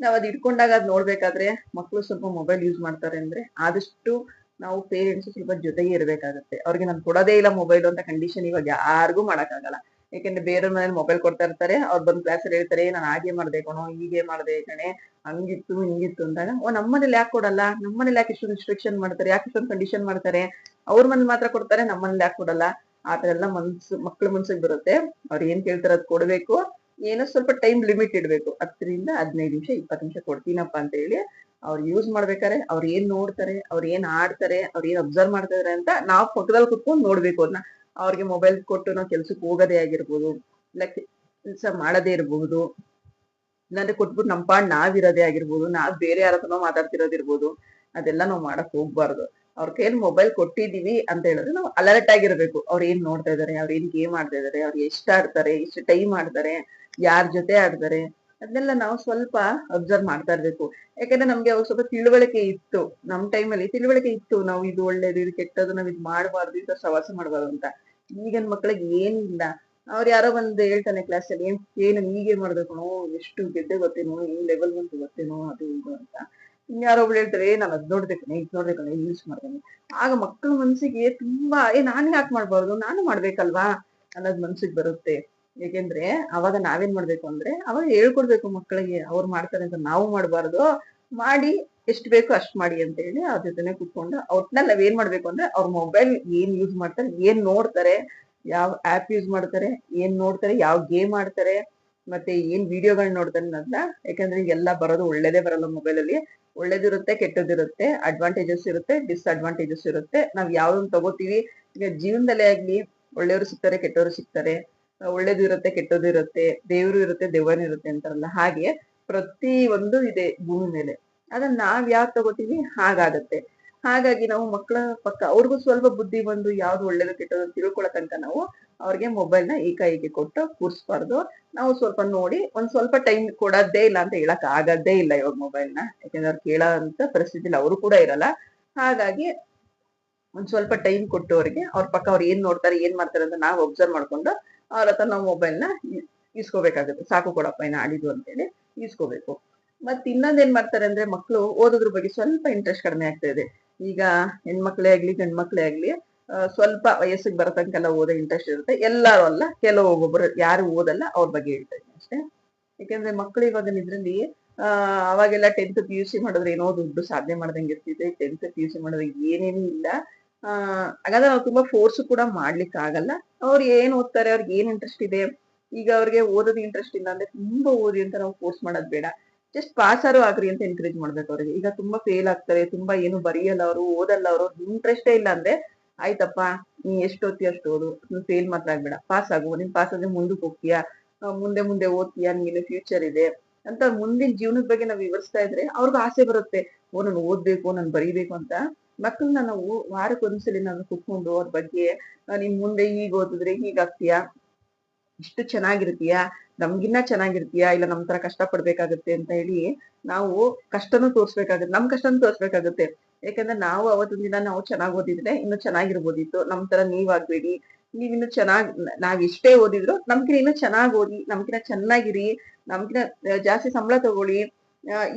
ನಾವ್ ಅದ್ ಹಿಡ್ಕೊಂಡಾಗ ಅದ್ ನೋಡ್ಬೇಕಾದ್ರೆ ಮಕ್ಳು ಸ್ವಲ್ಪ ಮೊಬೈಲ್ ಯೂಸ್ ಮಾಡ್ತಾರೆ ಅಂದ್ರೆ ಆದಷ್ಟು ನಾವು ಪೇರೆಂಟ್ಸ್ ಸ್ವಲ್ಪ ಜೊತೆಗೆ ಇರ್ಬೇಕಾಗತ್ತೆ. ಅವ್ರಿಗೆ ನಾನು ಕೊಡೋದೇ ಇಲ್ಲ ಮೊಬೈಲ್ ಅಂತ ಕಂಡೀಷನ್ ಇವಾಗ ಯಾರಿಗೂ ಮಾಡಕ್ಕಾಗಲ್ಲ. ಯಾಕೆಂದ್ರೆ ಬೇರೆ ಮನೇಲಿ ಮೊಬೈಲ್ ಕೊಡ್ತಾ ಇರ್ತಾರೆ, ಅವ್ರು ಬಂದ್ ಕ್ಲಾಸಲ್ಲಿ ಹೇಳ್ತಾರೆ ನಾನು ಹಾಗೆ ಮಾಡ್ದೆ ಕಣೋ, ಹೀಗೆ ಮಾಡ್ದೆ ಕಣೆ, ಹಂಗಿತ್ತು, ಹಿಂಗಿತ್ತು ಅಂದಾಗ, ಓ ನಮ್ಮನೇಲಿ ಯಾಕೆ ಕೊಡಲ್ಲ? ನಮ್ಮನೇಲಿ ಯಾಕೆ ಇಷ್ಟೊಂದು ರಿಸ್ಟ್ರಿಕ್ಷನ್ ಮಾಡ್ತಾರೆ? ಯಾಕೆ ಇಷ್ಟೊಂದು ಕಂಡೀಷನ್ ಮಾಡ್ತಾರೆ? ಅವ್ರ ಮನೇಲಿ ಮಾತ್ರ ಕೊಡ್ತಾರೆ ನಮ್ಮನೇಲಿ ಯಾಕೆ ಕೊಡಲ್ಲ? ಆತರ ಎಲ್ಲ ಮನ್ಸು, ಮಕ್ಳ ಮನ್ಸಿಗೆ ಬರುತ್ತೆ. ಅವ್ರು ಏನ್ ಕೇಳ್ತಾರೆ ಅದ್ ಕೊಡ್ಬೇಕು. ಏನೋ ಸ್ವಲ್ಪ ಟೈಮ್ ಲಿಮಿಟ್ ಇಡ್ಬೇಕು. ಹತ್ತರಿಂದ ಹದಿನೈದು ನಿಮಿಷ, ಇಪ್ಪತ್ತು ನಿಮಿಷ ಕೊಡ್ತೀನಪ್ಪ ಅಂತ ಹೇಳಿ ಅವ್ರು ಯೂಸ್ ಮಾಡ್ಬೇಕಾರೆ ಅವ್ರು ಏನ್ ನೋಡ್ತಾರೆ, ಅವ್ರು ಏನ್ ಆಡ್ತಾರೆ, ಅವ್ರು ಏನ್ ಅಬ್ಸರ್ವ್ ಮಾಡ್ತಾ ಇದಾರೆ ಅಂತ ನಾವು ಪಕ್ಕದಲ್ಲಿ ಕುತ್ಕೊಂಡು ನೋಡ್ಬೇಕು ಅದನ್ನ ಅವ್ರಿಗೆ ಮೊಬೈಲ್ ಕೊಟ್ಟು ನಾವು ಕೆಲ್ಸಕ್ಕೆ ಹೋಗೋದೇ ಆಗಿರ್ಬೋದು, ಇಲ್ಲ ಕೆಲಸ ಮಾಡದೇ ಇರಬಹುದು ಇಲ್ಲಾಂದ್ರೆ ಕೊಟ್ಬಿಟ್ಟು ನಮ್ಮ ಪಾಡ್ ನಾವಿರೋದೇ ಆಗಿರ್ಬೋದು, ನಾವ್ ಬೇರೆ ಯಾರತ್ರನೋ ಮಾತಾಡ್ತಿರೋದಿರ್ಬೋದು ಅದೆಲ್ಲ ನಾವು ಮಾಡಕ್ ಹೋಗ್ಬಾರ್ದು. ಅವ್ರ ಕೈಯಲ್ಲಿ ಮೊಬೈಲ್ ಕೊಟ್ಟಿದೀವಿ ಅಂತ ಹೇಳಿದ್ರೆ ನಾವು ಅಲರ್ಟ್ ಆಗಿರ್ಬೇಕು. ಅವ್ರು ಏನ್ ನೋಡ್ತಾ ಇದಾರೆ, ಅವ್ರು ಏನ್ ಗೇಮ್ ಆಡ್ತಾ ಇದಾರೆ, ಅವ್ರು ಎಷ್ಟ್ ಆಡ್ತಾರೆ, ಎಷ್ಟು ಟೈಮ್ ಆಡ್ತಾರೆ, ಯಾರ್ ಜೊತೆ ಆಡ್ತಾರೆ ಅದನ್ನೆಲ್ಲ ನಾವು ಸ್ವಲ್ಪ ಅಬ್ಸರ್ವ್ ಮಾಡ್ತಾ ಇರ್ಬೇಕು. ಯಾಕಂದ್ರೆ ನಮ್ಗೆ ಅವಾಗ ಸ್ವಲ್ಪ ತಿಳುವಳಿಕೆ ಇತ್ತು. ನಮ್ ಟೈಮಲ್ಲಿ ತಿಳುವಳಿಕೆ ಇತ್ತು. ನಾವು ಇದು ಒಳ್ಳೇದು, ಇದು ಕೆಟ್ಟದು ನಾವ್ ಇದು ಮಾಡಬಾರ್ದು ಇದು ಸವಾಸ ಮಾಡಬಾರ್ದು ಅಂತ. ಈಗಿನ ಮಕ್ಳಿಗೆ ಏನಿಲ್ಲ. ಅವ್ರು ಯಾರೋ ಒಂದ್ ಹೇಳ್ತಾನೆ ಕ್ಲಾಸ್ ಅಲ್ಲಿ, ಏನ್, ಏನು ಹೀಗೆ ಮಾಡ್ಬೇಕು ಎಷ್ಟು ಗೆದ್ದೆ ಗೊತ್ತೇನೋ? ಏನ್ ಲೆವೆಲ್ ಬಂತು ಗೊತ್ತೇನೋ? ಅದು, ಇದು ಅಂತ. ಇನ್ಯಾರೋ ಒಬ್ಳು ಹೇಳ್ತಾರೆ, ಏ, ನಾನು ಅದ್ ನೋಡ್ಬೇಕು ಇದು ಕಣೆ ಯೂಸ್ ಮಾಡ್ತೇನೆ. ಆಗ ಮಕ್ಕಳ ಮನ್ಸಿಗೆ ತುಂಬಾ, ಏ, ನಾನು ಯಾಕೆ ಮಾಡ್ಬಾರ್ದು? ನಾನು ಮಾಡ್ಬೇಕಲ್ವಾ? ಅನ್ನೋದ್ ಮನ್ಸಿಗೆ ಬರುತ್ತೆ. ಏಕೆಂದ್ರೆ ಅವಾಗ ನಾವೇನ್ ಮಾಡ್ಬೇಕು ಅಂದ್ರೆ ಅವಾಗ ಹೇಳ್ಕೊಡ್ಬೇಕು ಮಕ್ಕಳಿಗೆ ಅವ್ರು ಮಾಡ್ತಾರೆ ಅಂತ ನಾವು ಮಾಡಬಾರ್ದು, ಮಾಡಿ ಎಷ್ಟು ಬೇಕು ಅಷ್ಟ್ ಮಾಡಿ ಅಂತ ಹೇಳಿ ಅವ್ರ ಜೊತೆನೆ ಕುತ್ಕೊಂಡು ಒಟ್ನಲ್ಲಿ ನಾವ್ ಏನ್ ಮಾಡ್ಬೇಕು ಅಂದ್ರೆ ಅವ್ರ ಮೊಬೈಲ್ ಏನ್ ಯೂಸ್ ಮಾಡ್ತಾರೆ, ಏನ್ ನೋಡ್ತಾರೆ, ಯಾವ ಆಪ್ ಯೂಸ್ ಮಾಡ್ತಾರೆ, ಏನ್ ನೋಡ್ತಾರೆ, ಯಾವ ಗೇಮ್ ಆಡ್ತಾರೆ, ಮತ್ತೆ ಏನ್ ವಿಡಿಯೋಗಳ್ ನೋಡ್ತಾರೆ ಅನ್ನೋದನ್ನ ಯಾಕಂದ್ರೆ ಈಗೆಲ್ಲ ಬರೋದು ಒಳ್ಳೇದೇ ಬರಲ್ಲ ಮೊಬೈಲ್ ಅಲ್ಲಿ. ಒಳ್ಳೇದಿರುತ್ತೆ, ಕೆಟ್ಟದಿರುತ್ತೆ ಅಡ್ವಾಂಟೇಜಸ್ ಇರುತ್ತೆ ಡಿಸ್ಅಡ್ವಾಂಟೇಜಸ್ ಇರುತ್ತೆ. ನಾವ್ ಯಾವ್ದನ್ನ ತಗೋತೀವಿ, ಈಗ ಜೀವನದಲ್ಲೇ ಆಗ್ಲಿ ಒಳ್ಳೆಯವರು ಸಿಗ್ತಾರೆ, ಕೆಟ್ಟವರು ಸಿಗ್ತಾರೆ. ಒಳ್ಳೇದು ಇರುತ್ತೆ, ಕೆಟ್ಟದ್ದು ಇರುತ್ತೆ, ದೇವ್ರು ಇರುತ್ತೆ ದೆವ್ವನೂ ಇರುತ್ತೆ ಅಂತಾರಲ್ಲ, ಹಾಗೆ ಪ್ರತಿ ಒಂದು ಇದೆ ಭೂಮಿ ಮೇಲೆ. ಅದನ್ನ ನಾವ್ ಯಾವ್ ತಗೋತೀವಿ? ಹಾಗಾಗತ್ತೆ. ಹಾಗಾಗಿ ನಾವು ಮಕ್ಕಳ ಪಕ್ಕ, ಅವ್ರಿಗೂ ಸ್ವಲ್ಪ ಬುದ್ಧಿ ಬಂದು ಯಾವ್ದು ಒಳ್ಳೇದು ಕೆಟ್ಟದ್ದು ತಿಳ್ಕೊಳ್ಳೋ ತನಕ ನಾವು ಅವ್ರಿಗೆ ಮೊಬೈಲ್ನ ಕೈಗೆ ಕೊಟ್ಟು ಕೂರ್ಸ್ಬಾರ್ದು. ನಾವು ಸ್ವಲ್ಪ ನೋಡಿ, ಒಂದ್ ಸ್ವಲ್ಪ ಟೈಮ್ ಕೊಡೋದೇ ಇಲ್ಲ ಅಂತ ಹೇಳಕ್ ಆಗದೇ ಇಲ್ಲ ಇವಾಗ ಮೊಬೈಲ್ನ. ಯಾಕಂದ್ರೆ ಅವ್ರು ಕೇಳೋ ಅಂತ ಪರಿಸ್ಥಿತಿಲಿ ಅವರು ಕೂಡ ಇರಲ್ಲ. ಹಾಗಾಗಿ ಒಂದ್ ಸ್ವಲ್ಪ ಟೈಮ್ ಕೊಟ್ಟು ಅವ್ರಿಗೆ, ಅವ್ರ ಪಕ್ಕ ಅವ್ರು ಏನ್ ನೋಡ್ತಾರೆ, ಏನ್ ಮಾಡ್ತಾರೆ ಅಂತ ನಾವು ಅಬ್ಸರ್ವ್ ಮಾಡ್ಕೊಂಡು ಅವ್ರ ಹತ್ರ ನಾವು ಮೊಬೈಲ್ನ ಇಸ್ಕೊಬೇಕಾಗತ್ತೆ. ಸಾಕು ಕೊಡಪ್ಪ ಇನ್ನ ಆಡಿದ್ದು ಅಂತೇಳಿ ಇಸ್ಕೋಬೇಕು. ಮತ್ತೆ ಇನ್ನೊಂದ್ ಏನ್ ಮಾಡ್ತಾರೆ ಅಂದ್ರೆ ಮಕ್ಳು ಓದೋದ್ರ ಬಗ್ಗೆ ಸ್ವಲ್ಪ ಇಂಟ್ರೆಸ್ಟ್ ಕಡಿಮೆ ಆಗ್ತಾ ಇದೆ. ಈಗ ಹೆಣ್ಮಕ್ಳೇ ಆಗ್ಲಿ ಗಂಡ್ಮಕ್ಳೇ ಆಗ್ಲಿ ಆ, ಸ್ವಲ್ಪ ವಯಸ್ಸಿಗೆ ಬರೋ ತನಕ ಓದೋ ಇಂಟ್ರೆಸ್ಟ್ ಇರುತ್ತೆ. ಎಲ್ಲಾರು ಅಲ್ಲ ಕೆಲವೊಬ್ಬೊಬ್ರು ಯಾರು ಓದಲ್ಲ ಅವ್ರ ಬಗ್ಗೆ ಹೇಳ್ತಾ ಇದ್ದೀನಿ ಅಷ್ಟೇ. ಯಾಕಂದ್ರೆ ಮಕ್ಳು ಇವಾಗಿನ ಇದ್ರಲ್ಲಿ ಆ ಅವಾಗೆಲ್ಲ ಟೆಂತ್ ಪಿ ಯು ಸಿ ಮಾಡಿದ್ರೆ ಏನೋ ದುಡ್ಡು ಸಾಧನೆ ಮಾಡ್ದಂಗೆ ಇರ್ತಿದೆ. ಟೆಂತ್ ಪಿ ಯು ಸಿ ಮಾಡಿದ್ರೆ ಏನೇನು ಇಲ್ಲ. ಆ, ಹಾಗಾದ್ರೆ ನಾವು ತುಂಬಾ ಫೋರ್ಸ್ ಕೂಡ ಮಾಡ್ಲಿಕ್ಕೆ ಆಗಲ್ಲ. ಅವ್ರು ಏನ್ ಓದ್ತಾರೆ, ಅವ್ರಿಗೆ ಏನ್ ಇಂಟ್ರೆಸ್ಟ್ ಇದೆ? ಈಗ ಅವ್ರಿಗೆ ಓದೋದ್ ಇಂಟ್ರೆಸ್ಟ್ ಇಲ್ಲ ಅಂದ್ರೆ ತುಂಬಾ ಓದಿ ಅಂತ ನಾವು ಫೋರ್ಸ್ ಮಾಡೋದ್ ಬೇಡ. ಜಸ್ಟ್ ಪಾಸ್ ಆರು ಆಗ್ರಿ ಅಂತ ಎನ್ಕರೇಜ್ ಮಾಡ್ಬೇಕು ಅವ್ರಿಗೆ. ಈಗ ತುಂಬಾ ಫೇಲ್ ಆಗ್ತಾರೆ, ತುಂಬಾ ಏನು ಬರೆಯಲ್ಲ ಅವರು, ಓದಲ್ಲ ಅವರು ಇಂಟ್ರೆಸ್ಟೇ ಇಲ್ಲ ಅಂದ್ರೆ ಆಯ್ತಪ್ಪ, ನೀ ಎಷ್ಟು ಓದ್ತೀಯ ಅಷ್ಟು ಓದು. ನೀನ್ ಫೇಲ್ ಮಾತ್ರ ಆಗ್ಬೇಡ. ಪಾಸ್ ಆಗು. ನೀನ್ ಪಾಸ್ ಆದ್ರೆ ಮುಂದಕ್ಕೆ ಹೋಗ್ತೀಯಾ? ಮುಂದೆ ಮುಂದೆ ಓದ್ತೀಯಾ? ನಿನ್ನ ಫ್ಯೂಚರ್ ಇದೆ ಅಂತ ಮುಂದಿನ ಜೀವನದ ಬಗ್ಗೆ ನಾವು ವಿವರಿಸ್ತಾ ಇದ್ರೆ ಅವ್ರಿಗೂ ಆಸೆ ಬರುತ್ತೆ. ಓ, ನಾನು ಓದ್ಬೇಕು, ನಾನು ಬರೀಬೇಕು ಅಂತ. ಮಕ್ಕಳನ್ನ ನಾವು ವಾರಕ್ಕೊಂದ್ಸಲಿ ನಾನು ಕುತ್ಕೊಂಡು ಅವ್ರ ಬಗ್ಗೆ ನಿಮ್ ಮುಂದೆ ಈಗ ಓದಿದ್ರೆ ಹೀಗಾಗ್ತೀಯಾ ಇಷ್ಟು ಚೆನ್ನಾಗಿರ್ತೀಯಾ? ನಮ್ಗಿನ್ನ ಚೆನ್ನಾಗಿರ್ತೀಯಾ? ಇಲ್ಲ, ನಮ್ ತರ ಕಷ್ಟ ಪಡ್ಬೇಕಾಗತ್ತೆ ಅಂತ ಹೇಳಿ ನಾವು ಕಷ್ಟನೂ ತೋರ್ಸ್ಬೇಕಾಗತ್ತೆ, ನಮ್ ಕಷ್ಟನೂ ತೋರ್ಸ್ಬೇಕಾಗತ್ತೆ. ಯಾಕಂದ್ರೆ ನಾವು ಅವತ್ತಿನ ದಿನ ನಾವು ಚೆನ್ನಾಗ್ ಓದಿದ್ರೆ ಇನ್ನು ಚೆನ್ನಾಗಿರ್ಬೋದಿತ್ತು. ನಮ್ ತರ ನೀವಾಗ್ಬೇಡಿ. ನೀವಿನ್ನು ಚೆನ್ನಾಗ್, ನಾವ್ ಎಷ್ಟೇ ಓದಿದ್ರು ನಮ್ಗಿನ ಇನ್ನು ಚೆನ್ನಾಗ್ ಓದಿ ನಮ್ಗಿನ ಚೆನ್ನಾಗಿರಿ ನಮ್ಗಿನ ಜಾಸ್ತಿ ಸಂಬಳ ತಗೊಳ್ಳಿ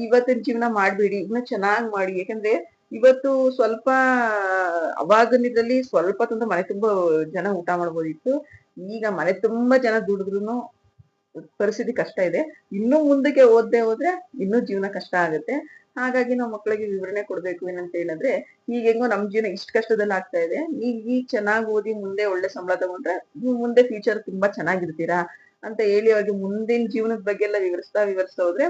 ಇವತ್ತಿನ ಜೀವನ ಮಾಡ್ಬೇಡಿ, ಇನ್ನು ಚೆನ್ನಾಗ್ ಮಾಡಿ. ಯಾಕಂದ್ರೆ ಇವತ್ತು ಸ್ವಲ್ಪ ಅವಾಗಿನಿದ್ರಲ್ಲಿ ಸ್ವಲ್ಪ ತಂದು ಮನೆ ತುಂಬಾ ಜನ ಊಟ ಮಾಡ್ಬೋದಿತ್ತು. ಈಗ ಮನೆ ತುಂಬಾ ಜನ ದುಡಿದ್ರು ಪರಿಸ್ಥಿತಿ ಕಷ್ಟ ಇದೆ. ಇನ್ನೂ ಮುಂದಕ್ಕೆ ಓದ್ದೆ ಹೋದ್ರೆ ಇನ್ನೂ ಜೀವನ ಕಷ್ಟ ಆಗುತ್ತೆ. ಹಾಗಾಗಿ ನಾವು ಮಕ್ಕಳಿಗೆ ವಿವರಣೆ ಕೊಡ್ಬೇಕು ಏನಂತ ಹೇಳಿದ್ರೆ, ಈಗ ಹೆಂಗೋ ನಮ್ ಜೀವನ ಇಷ್ಟ ಕಷ್ಟದಲ್ಲಿ ಆಗ್ತಾ ಇದೆ. ಈಗ ಈಗ ಚೆನ್ನಾಗಿ ಓದಿ ಮುಂದೆ ಒಳ್ಳೆ ಸಂಬಳ ತಗೊಂಡ್ರೆ ನೀವು ಮುಂದೆ ಫ್ಯೂಚರ್ ತುಂಬಾ ಚೆನ್ನಾಗಿರ್ತೀರಾ? ಅಂತ ಹೇಳಿ ಅವ್ರಿಗೆ ಮುಂದಿನ ಜೀವನದ ಬಗ್ಗೆ ಎಲ್ಲ ವಿವರಿಸ್ತಾ ವಿವರಿಸ್ತಾ ಹೋದ್ರೆ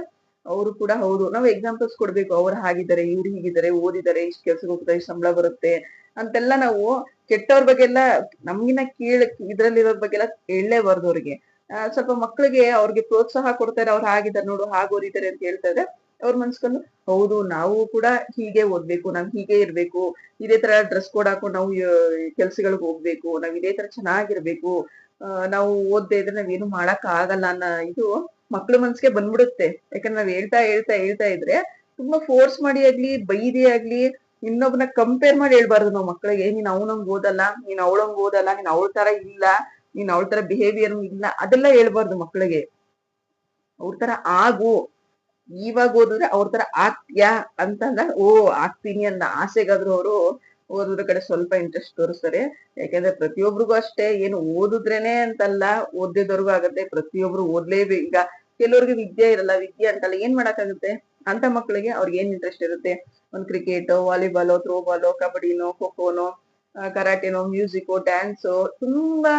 ಅವರು ಕೂಡ ಹೌದು. ನಾವು ಎಕ್ಸಾಂಪಲ್ಸ್ ಕೊಡ್ಬೇಕು. ಅವ್ರು ಹಾಗಿದ್ದಾರೆ, ಇವ್ರು ಹೀಗಿದ್ದಾರೆ, ಓದಿದ್ದಾರೆ, ಇಷ್ಟು ಕೆಲ್ಸಕ್ಕೆ ಹೋಗ್ತಾರೆ, ಇಷ್ಟು ಸಂಬಳ ಬರುತ್ತೆ ಅಂತೆಲ್ಲ ನಾವು ಕೆಟ್ಟವ್ರ ಬಗ್ಗೆ ಎಲ್ಲ ನಮ್ಗಿನ ಕೀಳ್, ಇದ್ರಲ್ಲಿರೋರ್ ಬಗ್ಗೆ ಎಲ್ಲ ಹೇಳಲೇಬಾರ್ದು ಅವ್ರಿಗೆ. ಸ್ವಲ್ಪ ಮಕ್ಳಿಗೆ ಅವ್ರಿಗೆ ಪ್ರೋತ್ಸಾಹ ಕೊಡ್ತಾರೆ, ಅವ್ರು ಹಾಗಿದ್ದಾರೆ ನೋಡು, ಹಾಗೆ ಓದಿದ್ದಾರೆ ಅಂತ ಹೇಳ್ತಾ ಇದ್ರೆ ಅವ್ರ ಮನ್ಸ್ಕೊಂಡು ಹೌದು, ನಾವು ಕೂಡ ಹೀಗೆ ಓದ್ಬೇಕು, ನಾವ್ ಹೀಗೆ ಇರ್ಬೇಕು, ಇದೇ ತರ ಡ್ರೆಸ್ ಕೋಡ್ ಹಾಕೊಂಡು ನಾವು ಕೆಲ್ಸಗಳಿಗೆ ಹೋಗ್ಬೇಕು, ನಾವ್ ಇದೇ ತರ ಚೆನ್ನಾಗಿರ್ಬೇಕು ನಾವು ಓದ್ದೇ ಇದ್ರೆ ನಾವೇನು ಮಾಡಕ್ ಆಗಲ್ಲ ಅನ್ನೋ ಇದು ಮಕ್ಳ ಮನ್ಸಿಗೆ ಬಂದ್ಬಿಡುತ್ತೆ. ಯಾಕಂದ್ರೆ ನಾವ್ ಹೇಳ್ತಾ ಹೇಳ್ತಾ ಹೇಳ್ತಾ ಇದ್ರೆ ತುಂಬಾ ಫೋರ್ಸ್ ಮಾಡಿ ಆಗ್ಲಿ, ಬೈದಿ ಆಗ್ಲಿ, ಇನ್ನೊಬ್ನ ಕಂಪೇರ್ ಮಾಡಿ ಹೇಳ್ಬಾರ್ದು ನಾವ್ ಮಕ್ಳಿಗೆ. ನೀನ್ ಅವನಂಗ್ ಓದಲ್ಲ, ನೀನ್ ಅವಳಂಗ್ ಓದಲ್ಲ, ನೀನ್ ಅವಳ ತರ ಇಲ್ಲ, ನೀನ್ ಅವಳ ತರ ಬಿಹೇವಿಯರ್ ಇಲ್ಲ, ಅದೆಲ್ಲ ಹೇಳ್ಬಾರ್ದು ಮಕ್ಳಿಗೆ. ಅವ್ರ ತರ ಆಗು. ಇವಾಗ ಓದಿದ್ರೆ ಅವ್ರ ತರ ಆಗ್ತೀಯಾ ಅಂತಂದ ಓ, ಆಗ್ತೀನಿ ಅನ್ನೋ ಆಸೆಗಾದ್ರು ಅವರು ಓದೋದ್ರ ಕಡೆ ಸ್ವಲ್ಪ ಇಂಟ್ರೆಸ್ಟ್ ತೋರಿಸ್ತಾರೆ. ಯಾಕಂದ್ರೆ ಪ್ರತಿಯೊಬ್ರಿಗೂ ಅಷ್ಟೇ, ಏನು ಓದಿದ್ರೇನೆ ಅಂತಲ್ಲ ಓದಿದವ್ರಿಗೂ ಆಗತ್ತೆ, ಪ್ರತಿಯೊಬ್ರು ಓದ್ಲೇಬೇಕು. ಈಗ ಕೆಲವ್ರಿಗೆ ವಿದ್ಯೆ ಇರಲ್ಲ, ವಿದ್ಯೆ ಅಂತಲ್ಲ ಏನ್ ಮಾಡಕ್ಕಾಗುತ್ತೆ? ಅಂತ ಮಕ್ಕಳಿಗೆ ಅವ್ರಿಗೆ ಏನ್ ಇಂಟ್ರೆಸ್ಟ್ ಇರುತ್ತೆ? ಒಂದ್ ಕ್ರಿಕೆಟ್ ವಾಲಿಬಾಲ್ ಥ್ರೋಬಾಲ್ ಕಬಡ್ಡಿನೋ, ಖೋಖೋನೋ ಕರಾಟೆನೋ ಮ್ಯೂಸಿಕ್ ಡ್ಯಾನ್ಸು ತುಂಬಾ